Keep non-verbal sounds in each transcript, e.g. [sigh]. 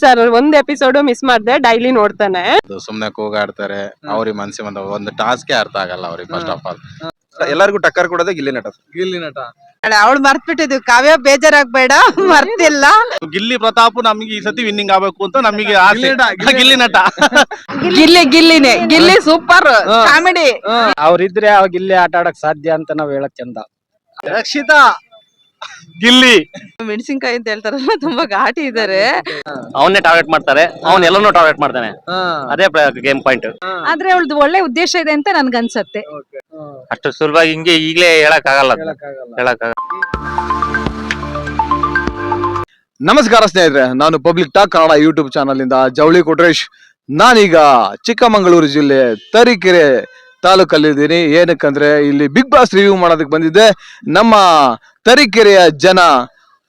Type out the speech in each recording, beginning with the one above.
Sir ಒಂದ್ episode miss ಮಾಡ್ದೆ daily ನೋಡ್ತಾನೆ. ಸುಮ್ನೆ ಕೂಗಾಡ್ತಾರೆ ಅವ್ರಿಗೆ ಮನ್ಸಿ ಬಂದ ಒಂದು ಟಾಸ್ಕ್ ಅರ್ಥ ಆಗಲ್ಲ ಅವ್ರಿಗೆ ಫಸ್ಟ್ ಆಫ್ ಆಲ್ ಎಲ್ಲರಿಗೂ ಟಕ್ಕರ್ ಕೊಡೋದೇ ಗಿಲ್ಲಿ ನಟ ಗಿಲ್ಲಿ ನಟ. ಅವಳು ಮರ್ತ್ಬಿಟ್ಟಿದ್ವಿ ಕಾವ್ಯ ಬೇಜಾರಾಗ್ಬೇಡ ಮರ್ತಿಲ್ಲ. ಗಿಲ್ಲಿ ಪ್ರತಾಪ್ ನಮಗೆ ಈ ಸತಿ ವಿನ್ನಿಂಗ್ ಆಗ್ಬೇಕು ಅಂತ ನಮಗೆ ಆಸೆ. Gilli Nata, Gilli Gilli Gilli ಗಿಲ್ಲಿನೇ. Gilli super comedy. ಅವ್ರಿದ್ರೆ ಅವಾಗ ಗಿಲ್ಲಿ ಆಟ ಆಡಕ್ ಸಾಧ್ಯ ಅಂತ ನಾವ್ ಹೇಳಕ್ ಚಂದ. ರಕ್ಷಿತಾ ಗಿಲ್ಲಿ. ಮೆಣಸಿನ್ಕಾಯಿ ಅಂತ ಹೇಳ್ತಾರಲ್ಲ ತುಂಬಾ ಘಾಟಿ ಇದಾರೆ ಅವನ್ನೇ ಟಾರ್ಗೆಟ್ ಮಾಡ್ತಾರೆ. ಅವ್ನ್ ಎಲ್ಲಾನು ಟಾರ್ಗೆಟ್ ಮಾಡ್ತಾನೆ. ಅದೇ ಗೇಮ್ ಪಾಯಿಂಟ್ ಆದ್ರೆ ಅವಳದು ಒಳ್ಳೆ ಉದ್ದೇಶ ಇದೆ ಅಂತ ನನ್ಗನ್ಸತ್ತೆ. ಅಷ್ಟು ಸುಲಭವಾಗಿ ಹಿಂಗೆ ಈಗ್ಲೇ ಹೇಳಕ್ ಆಗಲ್ಲ ಹೇಳಕ್ ನಮಸ್ಕಾರ ಸ್ನೇಹಿತರೆ ನಾನು public talk Kannada YouTube channel ಇಂದ ಜವಳಿ ಕೊಟ್ರೇಶ್ ನಾನೀಗ ಚಿಕ್ಕಮಗಳೂರು ಜಿಲ್ಲೆ ತರೀಕೆರೆ ತಾಲೂಕಲ್ಲಿದ್ದೀನಿ. ಏನಕ್ಕಂದ್ರೆ ಇಲ್ಲಿ ಬಿಗ್ ಬಾಸ್ ರಿವ್ಯೂ ಮಾಡೋದಕ್ಕೆ ಬಂದಿದ್ದೆ. ನಮ್ಮ ತರೀಕೆರೆಯ ಜನ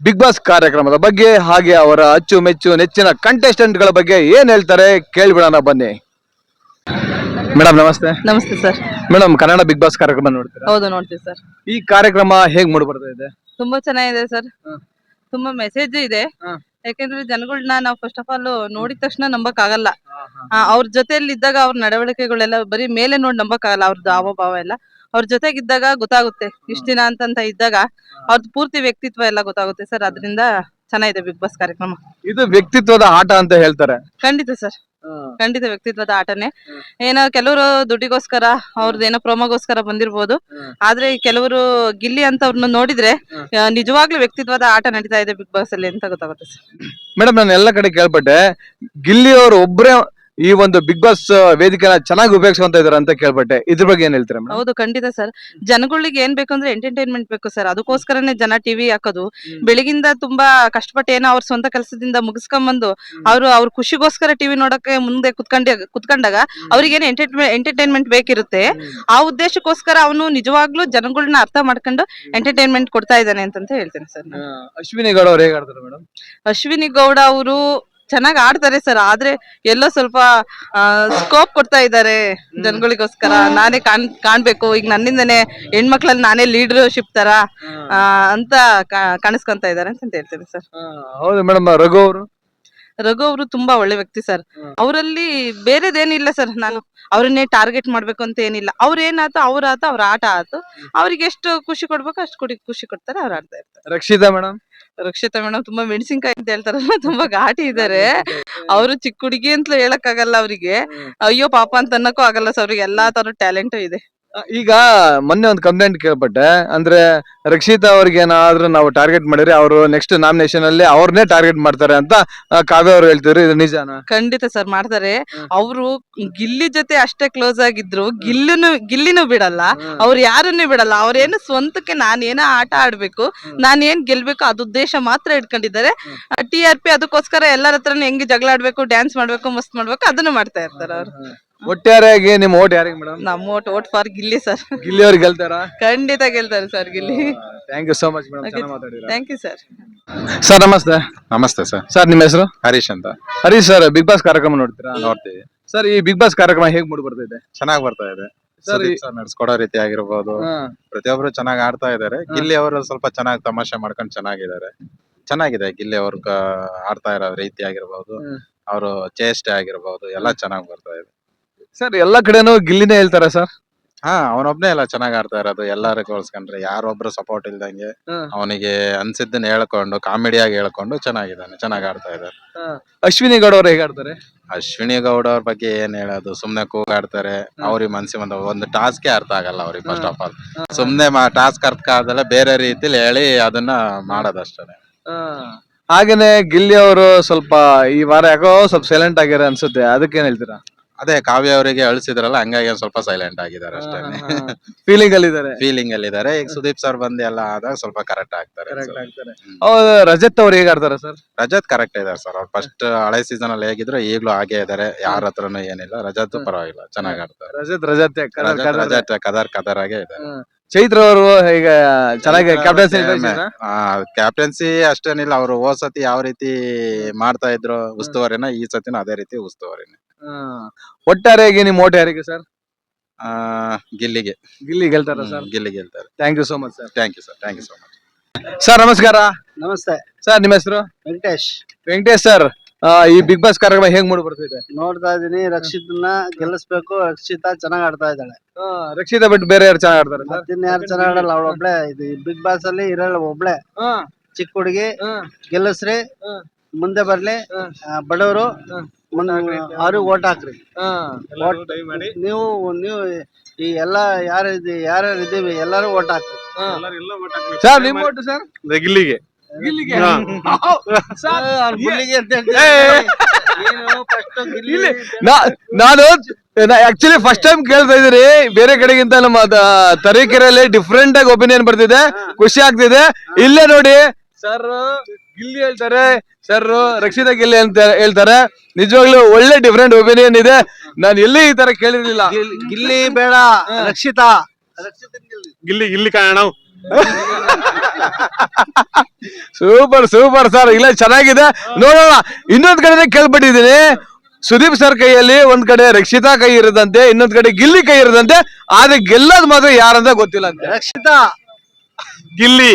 ಬಿಗ್ ಬಾಸ್ ಕಾರ್ಯಕ್ರಮದ ಬಗ್ಗೆ ಹಾಗೆ ಅವರ ಅಚ್ಚು ಮೆಚ್ಚು ನೆಚ್ಚಿನ ಕಂಟೆಸ್ಟೆಂಟ್ಗಳ ಬಗ್ಗೆ ಏನ್ ಹೇಳ್ತಾರೆ ಕೇಳ್ಬಿಡೋಣ ಬನ್ನಿ. ಮೇಡಮ್ ನಮಸ್ತೆ. ನಮಸ್ತೆ sir. Madam Kannada Bigg Boss ಕಾರ್ಯಕ್ರಮ ನೋಡ್ತೀರಾ? ಹೌದು ನೋಡ್ತೀವಿ ಸರ್. ಈ ಕಾರ್ಯಕ್ರಮ ಹೇಗ್ ಮೂಡ್ ಬರ್ತಾ ಇದೆ? ತುಂಬಾ ಚೆನ್ನಾಗಿದೆ ಸರ್. ತುಂಬಾ ಮೆಸೇಜ್ ಇದೆ. ಯಾಕೆಂದ್ರೆ ಜನಗಳನ್ನ ನಾವು ಫಸ್ಟ್ ಆಫ್ ಆಲ್ ನೋಡಿದ ತಕ್ಷಣ ನಂಬಕ್ ಆಗಲ್ಲ ಅವ್ರ ಜೊತೆಯಲ್ಲಿ ಇದ್ದಾಗ ಅವ್ರ ನಡವಳಿಕೆಗಳೆಲ್ಲ ಬರೀ ಮೇಲೆ ನೋಡಿ ನಂಬಕ್ ಆಗಲ್ಲ ಅವ್ರದ್ದು ಹಾವ ಭಾವ ಎಲ್ಲ. ಅವ್ರ ಜೊತೆಗಿದ್ದಾಗ ಗೊತ್ತಾಗುತ್ತೆ ಇಷ್ಟ ದಿನ ಅಂತಂತ ಇದ್ದಾಗ ಅವ್ರದ್ದು ಪೂರ್ತಿ ವ್ಯಕ್ತಿತ್ವ ಎಲ್ಲ ಗೊತ್ತಾಗುತ್ತೆ ಸರ್. ಅದರಿಂದ ಚೆನ್ನಾಗಿದೆ ಬಿಗ್ ಬಾಸ್ ಕಾರ್ಯಕ್ರಮ. ಇದು ವ್ಯಕ್ತಿತ್ವದ ಆಟ ಅಂತ ಹೇಳ್ತಾರೆ. ಖಂಡಿತ ಸರ್. ಖಂಡಿತ ವ್ಯಕ್ತಿತ್ವದ ಆಟನೇ. ಏನೋ ಕೆಲವರು ದುಡ್ಡಿಗೋಸ್ಕರ ಅವ್ರದ್ದು ಏನೋ ಪ್ರೋಮೋಗೋಸ್ಕರ ಬಂದಿರ್ಬೋದು. ಆದ್ರೆ ಕೆಲವರು ಗಿಲ್ಲಿ ಅಂತ ಅವ್ರನ್ನ ನೋಡಿದ್ರೆ ಆ, ನಿಜವಾಗ್ಲೂ ವ್ಯಕ್ತಿತ್ವದ ಆಟ ನಡೀತಾ ಇದೆ ಬಿಗ್ ಬಾಸ್ ಅಲ್ಲಿ ಅಂತ ಗೊತ್ತಾಗುತ್ತೆ ಸರ್? ಮೇಡಮ್ ನಾನು ಎಲ್ಲ ಕಡೆ ಕೇಳ್ಪಟ್ಟೆ. ಗಿಲ್ಲಿ ಅವರು ಒಬ್ಬರೇ ಈ ಒಂದು ಬಿಗ್ ಬಾಸ್ ವೇದಿಕೆನ ಚೆನ್ನಾಗಿ ಉಪಯೋಗಿಸ್ಕೊಂತ ಇದಾರೆ ಅಂತ ಕೇಳ್ಪಟ್ಟೆ. ಇದ್ರ ಬಗ್ಗೆ ಏನ್ ಹೇಳ್ತಾರೆ ಮೇಡಮ್? ಹೌದು ಖಂಡಿತ ಸರ್. ಜನಗಳಿಗೆ ಏನ್ ಬೇಕು ಅಂದ್ರೆ ಎಂಟರ್ಟೈನ್ಮೆಂಟ್ ಬೇಕು ಸರ್. ಅದಕ್ಕೋಸ್ಕರನೇ ಜನ ಟಿವಿ ಹಾಕೋದು. ಬೆಳಗಿಂದ ತುಂಬಾ ಕಷ್ಟಪಟ್ಟು ಏನೋ ಅವ್ರ ಸ್ವಂತ ಕೆಲಸದಿಂದ ಮುಗಿಸ್ಕೊಂಬಂದು ಅವರು ಅವ್ರ ಖುಷಿಗೋಸ್ಕರ ಟಿವಿ ನೋಡಕ್ಕೆ ಮುಂದೆ ಕುತ್ಕೊಂಡ ಕುತ್ಕೊಂಡಾಗ ಅವ್ರಿಗೇನು ಎಂಟರ್ಟೈನ್ಮೆಂಟ್ ಎಂಟರ್ಟೈನ್ಮೆಂಟ್ ಬೇಕಿರುತ್ತೆ. ಆ ಉದ್ದೇಶಕ್ಕೋಸ್ಕರ ಅವನು ನಿಜವಾಗ್ಲೂ ಜನಗಳನ್ನ ಅರ್ಥ ಮಾಡ್ಕೊಂಡು ಎಂಟರ್ಟೈನ್ಮೆಂಟ್ ಕೊಡ್ತಾ ಇದ್ದಾನೆ ಅಂತಂತ ಹೇಳ್ತೇನೆ ಸರ್ ಅಶ್ವಿನಿ ಗೌಡ ಅವರು ಹೇಗಾಡ್ತಾರೆ ಮೇಡಮ್? ಅಶ್ವಿನಿ ಗೌಡ ಅವರು ಚೆನ್ನಾಗಿ ಆಡ್ತಾರೆ ಸರ್ ಆದ್ರೆ ಎಲ್ಲೋ ಸ್ವಲ್ಪ ಸ್ಕೋಪ್ ಕೊಡ್ತಾ ಇದ್ದಾರೆ ಜನಗಳಿಗೋಸ್ಕರ. ನಾನೇ ಕಾಣ್ ಕಾಣ್ಬೇಕು. ಈಗ ನನ್ನಿಂದನೇ ಹೆಣ್ಮಕ್ಳಲ್ಲಿ ನಾನೇ ಲೀಡರ್ಶಿಪ್ ತರ ಆ, ಅಂತ ಕಾಣಿಸ್ಕೊಂತ ಇದ್ದಾರೆ ಅಂತ ಹೇಳ್ತೇನೆ ಸರ್. ಹೌದು ಮೇಡಮ್ ರಘು ಅವರು? ರಘು ಅವರು ತುಂಬಾ ಒಳ್ಳೆ ವ್ಯಕ್ತಿ ಸರ್. ಅವರಲ್ಲಿ ಬೇರೆದೇನಿಲ್ಲ ಸರ್ ನಾನು ಅವ್ರನ್ನೇ ಟಾರ್ಗೆಟ್ ಮಾಡ್ಬೇಕು ಅಂತ ಏನಿಲ್ಲ. ಅವ್ರ ಏನಾಯ್ತು ಅವ್ರ ಆತು ಅವ್ರ ಆಟ ಆತು ಅವ್ರಿಗೆ ಎಷ್ಟು ಖುಷಿ ಕೊಡ್ಬೇಕು ಅಷ್ಟು ಕೊಡಿ ಖುಷಿ ಕೊಡ್ತಾರೆ ಅವ್ರು ಆಡ್ತಾ ಇರ್ತಾರೆ. ರಕ್ಷಿತಾ ಮೇಡಮ್? ರಕ್ಷಿತಾ ಮೇಡಮ್ ತುಂಬಾ ಮೆಣಸಿನ್ಕಾಯಿ ಅಂತ ಹೇಳ್ತಾರಲ್ಲ [laughs] ತುಂಬಾ ಘಾಟಿ ಇದಾರೆ. ಅವರು ಚಿಕ್ಕ ಹುಡುಗಿ ಅಂತ ಹೇಳಕ್ ಆಗಲ್ಲ ಅವರಿಗೆ ಅಯ್ಯೋ ಪಾಪ ಅಂತ ಅನ್ನಕ್ಕೂ ಆಗಲ್ಲ ಸರ್ ಅವ್ರಿಗೆ ಎಲ್ಲಾ ತರ ಟ್ಯಾಲೆಂಟ್ ಇದೆ. ಈಗ ಮೊನ್ನೆ ಒಂದು ಕಂಪ್ಲೇಂಟ್ ಕೇಳ್ಪಟ್ಟೆ. ಅಂದ್ರೆ ರಕ್ಷಿತಾ ಅವ್ರಿಗೆ ಏನಾದ್ರೂ ನಾವು ಟಾರ್ಗೆಟ್ ಮಾಡಿದ್ರೆ ಅವರು ನೆಕ್ಸ್ಟ್ ನಾಮಿನೇಷನ್ ಅಲ್ಲಿ ಅವ್ರನ್ನೇ ಟಾರ್ಗೆಟ್ ಮಾಡ್ತಾರೆ ಅಂತ ಆ, ಕಾವ್ಯ ಅವ್ರು ಹೇಳ್ತಿದ್ರು. ಇದು ನಿಜಾನ? ಖಂಡಿತ ಸರ್ ಮಾಡ್ತಾರೆ. ಅವರು ಗಿಲ್ಲಿ ಜೊತೆ ಅಷ್ಟೇ ಕ್ಲೋಸ್ ಆಗಿದ್ರು. ಗಿಲ್ಲಿನು ಗಿಲ್ಲಿನೂ ಬಿಡಲ್ಲ. ಅವ್ರು ಯಾರನ್ನೂ ಬಿಡಲ್ಲ. ಅವ್ರೇನು ಸ್ವಂತಕ್ಕೆ ನಾನೇನ ಆಟ ಆಡ್ಬೇಕು ನಾನೇನ್ ಗೆಲ್ಬೇಕು ಅದು ಉದ್ದೇಶ ಮಾತ್ರ ಇಟ್ಕೊಂಡಿದ್ದಾರೆ. ಟಿ ಆರ್ ಪಿ ಅದಕ್ಕೋಸ್ಕರ ಎಲ್ಲರ ಹತ್ರ ಹೆಂಗ್ ಜಗಳ ಆಡ್ಬೇಕು ಡ್ಯಾನ್ಸ್ ಮಾಡ್ಬೇಕು ಮಸ್ತ್ ಮಾಡ್ಬೇಕು ಅದನ್ನು ಮಾಡ್ತಾ ಇರ್ತಾರೆ ಅವ್ರು. ಒಟ್ಟಾರೆಯಾಗಿ ನಿಮ್ ಓಟ್ ಯಾರಿಗೆ ಮೇಡಮ್? ನಮ್ಮ vote vote for Gilli sir. Gilli ಅವ್ರಿಗೆ ಗೆಲ್ತಾರಾ? ಖಂಡಿತ ಗೆಲ್ತಾರೆ sir Gilli. Thank you so much madam. Okay. ಚೆನ್ನಾಗಿ ಮಾತಾಡಿದ್ರ ಥ್ಯಾಂಕ್ ಯು ಸರ್ ಸರ್ ನಮಸ್ತೆ. ನಮಸ್ತೆ ಸರ್ ಸರ್ ನಿಮ್ಮ ಹೆಸರು? ಹರೀಶ್ ಅಂತ. ಹರೀಶ್ ಸರ್ ಬಿಗ್ ಬಾಸ್ ಕಾರ್ಯಕ್ರಮ ನೋಡ್ತೀರಾ? ನೋಡ್ತೀವಿ. ಸರ್ ಈ ಬಿಗ್ ಬಾಸ್ ಕಾರ್ಯಕ್ರಮ ಹೇಗ್ ಮೂಡ್ ಬರ್ತಾ ಇದೆ? ಚೆನ್ನಾಗ್ ಬರ್ತಾ ಇದೆ. ಸರ್, ನಡ್ಸ್ಕೊಡೋ ರೀತಿ ಆಗಿರ್ಬೋದು. ಪ್ರತಿಯೊಬ್ರು ಚೆನ್ನಾಗ್ ಆಡ್ತಾ ಇದಾರೆ. ಗಿಲ್ಲಿ ಅವರು ಸ್ವಲ್ಪ ಚೆನ್ನಾಗಿ ತಮಾಷೆ ಮಾಡ್ಕೊಂಡು ಚೆನ್ನಾಗಿದ್ದಾರೆ ಚೆನ್ನಾಗಿದೆ. ಗಿಲ್ಲಿ ಅವ್ರ ಆಡ್ತಾ ಇರೋ ರೀತಿ ಆಗಿರ್ಬೋದು. ಅವರು ಚೇಷ್ಟೆ ಆಗಿರ್ಬೋದು. ಎಲ್ಲ ಚೆನ್ನಾಗ್ ಬರ್ತಾ ಇದೆ. ಸರ್ ಎಲ್ಲಾ ಕಡೆನೂ ಗಿಲ್ಲಿನೇ ಹೇಳ್ತಾರೆ ಸರ್? ಹಾ ಅವನೊಬ್ನೇ ಎಲ್ಲ ಚೆನ್ನಾಗ್ ಆಡ್ತಾ ಇರೋದು. ಎಲ್ಲಾರು ಕಳ್ಸ್ಕೊಂಡ್ರೆ. ಯಾರೊಬ್ರು ಸಪೋರ್ಟ್ ಇಲ್ದಂಗೆ ಅವನಿಗೆ ಅನ್ಸಿದ್ದನ್ನ ಹೇಳ್ಕೊಂಡು ಕಾಮಿಡಿಯಾಗಿ ಹೇಳ್ಕೊಂಡು ಚೆನ್ನಾಗಿದ್ದಾನೆ ಚೆನ್ನಾಗ್ ಆಡ್ತಾ ಇದ್ದಾರೆ. ಅಶ್ವಿನಿ ಗೌಡ ಅವ್ರು ಹೇಗಾಡ್ತಾರೆ ಅಶ್ವಿನಿ ಗೌಡ ಅವ್ರ ಬಗ್ಗೆ ಏನ್ ಹೇಳೋದು? ಸುಮ್ನೆ ಕೂಗಾಡ್ತಾರೆ ಅವ್ರಿಗೆ ಮನ್ಸಿ ಬಂದ ಒಂದು ಟಾಸ್ಕ್ ಅರ್ಥ ಆಗಲ್ಲ ಅವ್ರಿಗೆ ಫಸ್ಟ್ ಆಫ್ ಆಲ್ ಸುಮ್ನೆ ಟಾಸ್ಕ್ ಅರ್ಥ ಆದಲ್ಲ ಬೇರೆ ರೀತಿಲಿ ಹೇಳಿ ಅದನ್ನ ಮಾಡೋದಷ್ಟೇ ಹಾಗೇನೆ ಗಿಲ್ಲಿ ಅವರು ಸ್ವಲ್ಪ ಈ ವಾರ ಯಾಕೋ ಸ್ವಲ್ಪ ಸೈಲೆಂಟ್ ಆಗ್ಯಾರ ಅನ್ಸುತ್ತೆ. ಅದಕ್ಕೇನ್ ಹೇಳ್ತೀರಾ? ಅದೇ ಕಾವ್ಯ ಅವರಿಗೆ ಅಳಿಸಿದ್ರಲ್ಲ ಹಂಗಾಗಿ ಒಂದ್ ಸ್ವಲ್ಪ ಸೈಲೆಂಟ್ ಆಗಿದ್ದಾರೆ ಅಷ್ಟೇ. ಫೀಲಿಂಗ್ ಅಲ್ಲಿ ಇದಾರೆ ಫೀಲಿಂಗ್ ಅಲ್ಲಿ ಇದಾರೆ ಈಗ ಸುದೀಪ್ ಸರ್ ಬಂದು ಎಲ್ಲ ಆದಾಗ ಸ್ವಲ್ಪ ಕರೆಕ್ಟ್ ಆಗ್ತಾರೆ. ಹೌದು ರಜತ್ ಅವ್ರು ಹೇಗ್ ಆಡ್ತಾರೆ ಸರ್ ರಜತ್ ಕರೆಕ್ಟ್ ಇದಾರೆ ಸರ್ ಅವ್ರು ಫಸ್ಟ್ ಹಳೆ ಸೀಸನ್ ಅಲ್ಲಿ ಹೇಗಿದ್ರು ಈಗ್ಲೂ ಹಾಗೆ ಇದಾರೆ ಯಾರ ಹತ್ರನು ಏನಿಲ್ಲ. ರಜತ್ ಪರವಾಗಿಲ್ಲ ಚೆನ್ನಾಗ್ ಆಡ್ತಾರೆ. ರಜತ್ ರಜತ್ ರಜತ್ ರಜತ್ ಕದರ್ ಕದರ್ ಆಗೇ ಇದೆ ಚೈತ್ರ ಅವರು ಈಗ ಚೆನ್ನಾಗಿ ಕ್ಯಾಪ್ಟನ್ಸಿ ಕ್ಯಾಪ್ಟನ್ಸಿ ಅಷ್ಟೇನಿಲ್ಲ. ಅವರು ಹೋದ್ ಸತಿ ಯಾವ ರೀತಿ ಮಾಡ್ತಾ ಇದ್ರು ಉಸ್ತುವಾರಿನ ಈ ಸತಿನ ಅದೇ ರೀತಿ ಉಸ್ತುವಾರಿನ. ಒಟ್ಟಾರೆಯಾಗಿ ನಿಮ್ಮ ಓಟ್ ಯಾರಿಗೆ ಸರ್ ಆ ಗಿಲ್ಲಿಗೆ. ಗಿಲ್ಲಿ ಗೆಲ್ತಾರ ಸರ್ ಹ್ಮ್, ಗಿಲ್ಲಿ ಗೆಲ್ತಾರೆ. Thank you so much sir thank you sir thank you so much sir ನಮಸ್ಕಾರ. ನಮಸ್ತೆ. ಸರ್ ನಿಮ್ಮ ಹೆಸರು? ವೆಂಕಟೇಶ್. ವೆಂಕಟೇಶ್ ಸರ್ ಈ ಬಿಗ್ ಬಾಸ್ ಕಾರ್ಯಕ್ರಮ ಹೇಗ್ ಮೂಡ್ ಬರ್ತಿದೆ? ನೋಡ್ತಾ ಇದೀನಿ ರಕ್ಷಿತನ್ನ ಗೆಲ್ಲಿಸ್ಬೇಕು ರಕ್ಷಿತಾ ಚೆನ್ನಾಗ್ ಆಡ್ತಾ ಇದ್ದಾಳೆ. ರಕ್ಷಿತ ರಕ್ಷಿತಾ ಬಿಟ್ಟು ಬೇರೆ ಯಾರು ಚೆನ್ನಾಗಿ ಆಡ್ತಾರೆ ಸರ್ ಮತ್ತಿನ್ ಯಾರು ಚೆನ್ನಾಗ್ ಆಡಲ್ಲ ಅವಳೊಬ್ಳೆ ಇದು ಬಿಗ್ ಬಾಸ್ ಅಲ್ಲಿ ಇರಲ್ಲ ಒಬ್ಳೆ. ಚಿಕ್ಕ ಹುಡುಗಿ. ಗೆಲ್ಲಿಸ್ರಿ. ಮುಂದೆ ಬರ್ಲಿ. ಆ, ಬಡವರು. ಅವ್ರಿಗೆ ಓಟ್ ಹಾಕ್ರಿ. ನೀವು ನೀವು ಈ ಎಲ್ಲಾ ಯಾರು ಇದೆ ಯಾರ್ಯಾರು ಇದೀವಿ ಎಲ್ಲಾರು ಓಟ್ ಹಾಕ್ರಿ. ಸರ್ ಓಟು ಸರ್ ಗಿಲ್ಲಿಗೆ ಗಿಲ್ಲಿಗೆ ಹಾ. ಗಿಲ್ಲಿಗೆ [laughs] ಅಂತ ಹೇಳ್ತೀರಿ. ನೀನು ಗಿಲ್ಲಿ ನಾ- ನಾನು ಆಕ್ಚುಲಿ ಫಸ್ಟ್ ಟೈಮ್ ಕೇಳ್ತಾ ಇದ್ರಿ ಬೇರೆ ಕಡೆಗಿಂತ ನಮ್ಮ ತರೀಕೆರೆಯಲ್ಲಿ ಡಿಫ್ರೆಂಟ್ ಆಗಿ ಒಪಿನಿಯನ್ ಬರ್ತಿದೆ. ಖುಷಿ ಆಗ್ತಿದೆ. ಇಲ್ಲೇ ನೋಡಿ. ಸರ್ ಗಿಲ್ಲಿ ಹೇಳ್ತಾರೆ ಸರ್ ರಕ್ಷಿತಾ ಗಿಲ್ಲಿ ಅಂತ ಹೇಳ್ತಾರೆ. ನಿಜವಾಗ್ಲೂ ಒಳ್ಳೆ ಡಿಫ್ರೆಂಟ್ ಒಪಿನಿಯನ್ ಇದೆ. ನಾನು ಎಲ್ಲಿ ಈ ತರ ಕೇಳಿರ್ಲಿಲ್ಲ. ಗಿಲ್ಲಿ ಬೇಡ ರಕ್ಷಿತಾ. ಗಿಲ್ಲಿ ಗಿಲ್ಲಿ ಕಾಣ ಸೂಪರ್ ಸೂಪರ್ ಸರ್. ಇಲ್ಲ ಚೆನ್ನಾಗಿದೆ. ನೋಡೋಣ. ಇನ್ನೊಂದ್ ಕಡೆ ಕೇಳ್ಬಿಟ್ಟಿದ್ದೀನಿ. ಸುದೀಪ್ ಸರ್ ಕೈಯಲ್ಲಿ ಒಂದ್ ಕಡೆ ರಕ್ಷಿತಾ ಕೈ ಇರದಂತೆ ಇನ್ನೊಂದ್ ಕಡೆ ಗಿಲ್ಲಿ ಕೈ ಇರದಂತೆ. ಆದ್ರೆ ಗೆಲ್ಲೋದ್ ಮಾತ್ರ ಯಾರಂತ ಗೊತ್ತಿಲ್ಲ ಅಂತೆ. Rakshita. Gilli.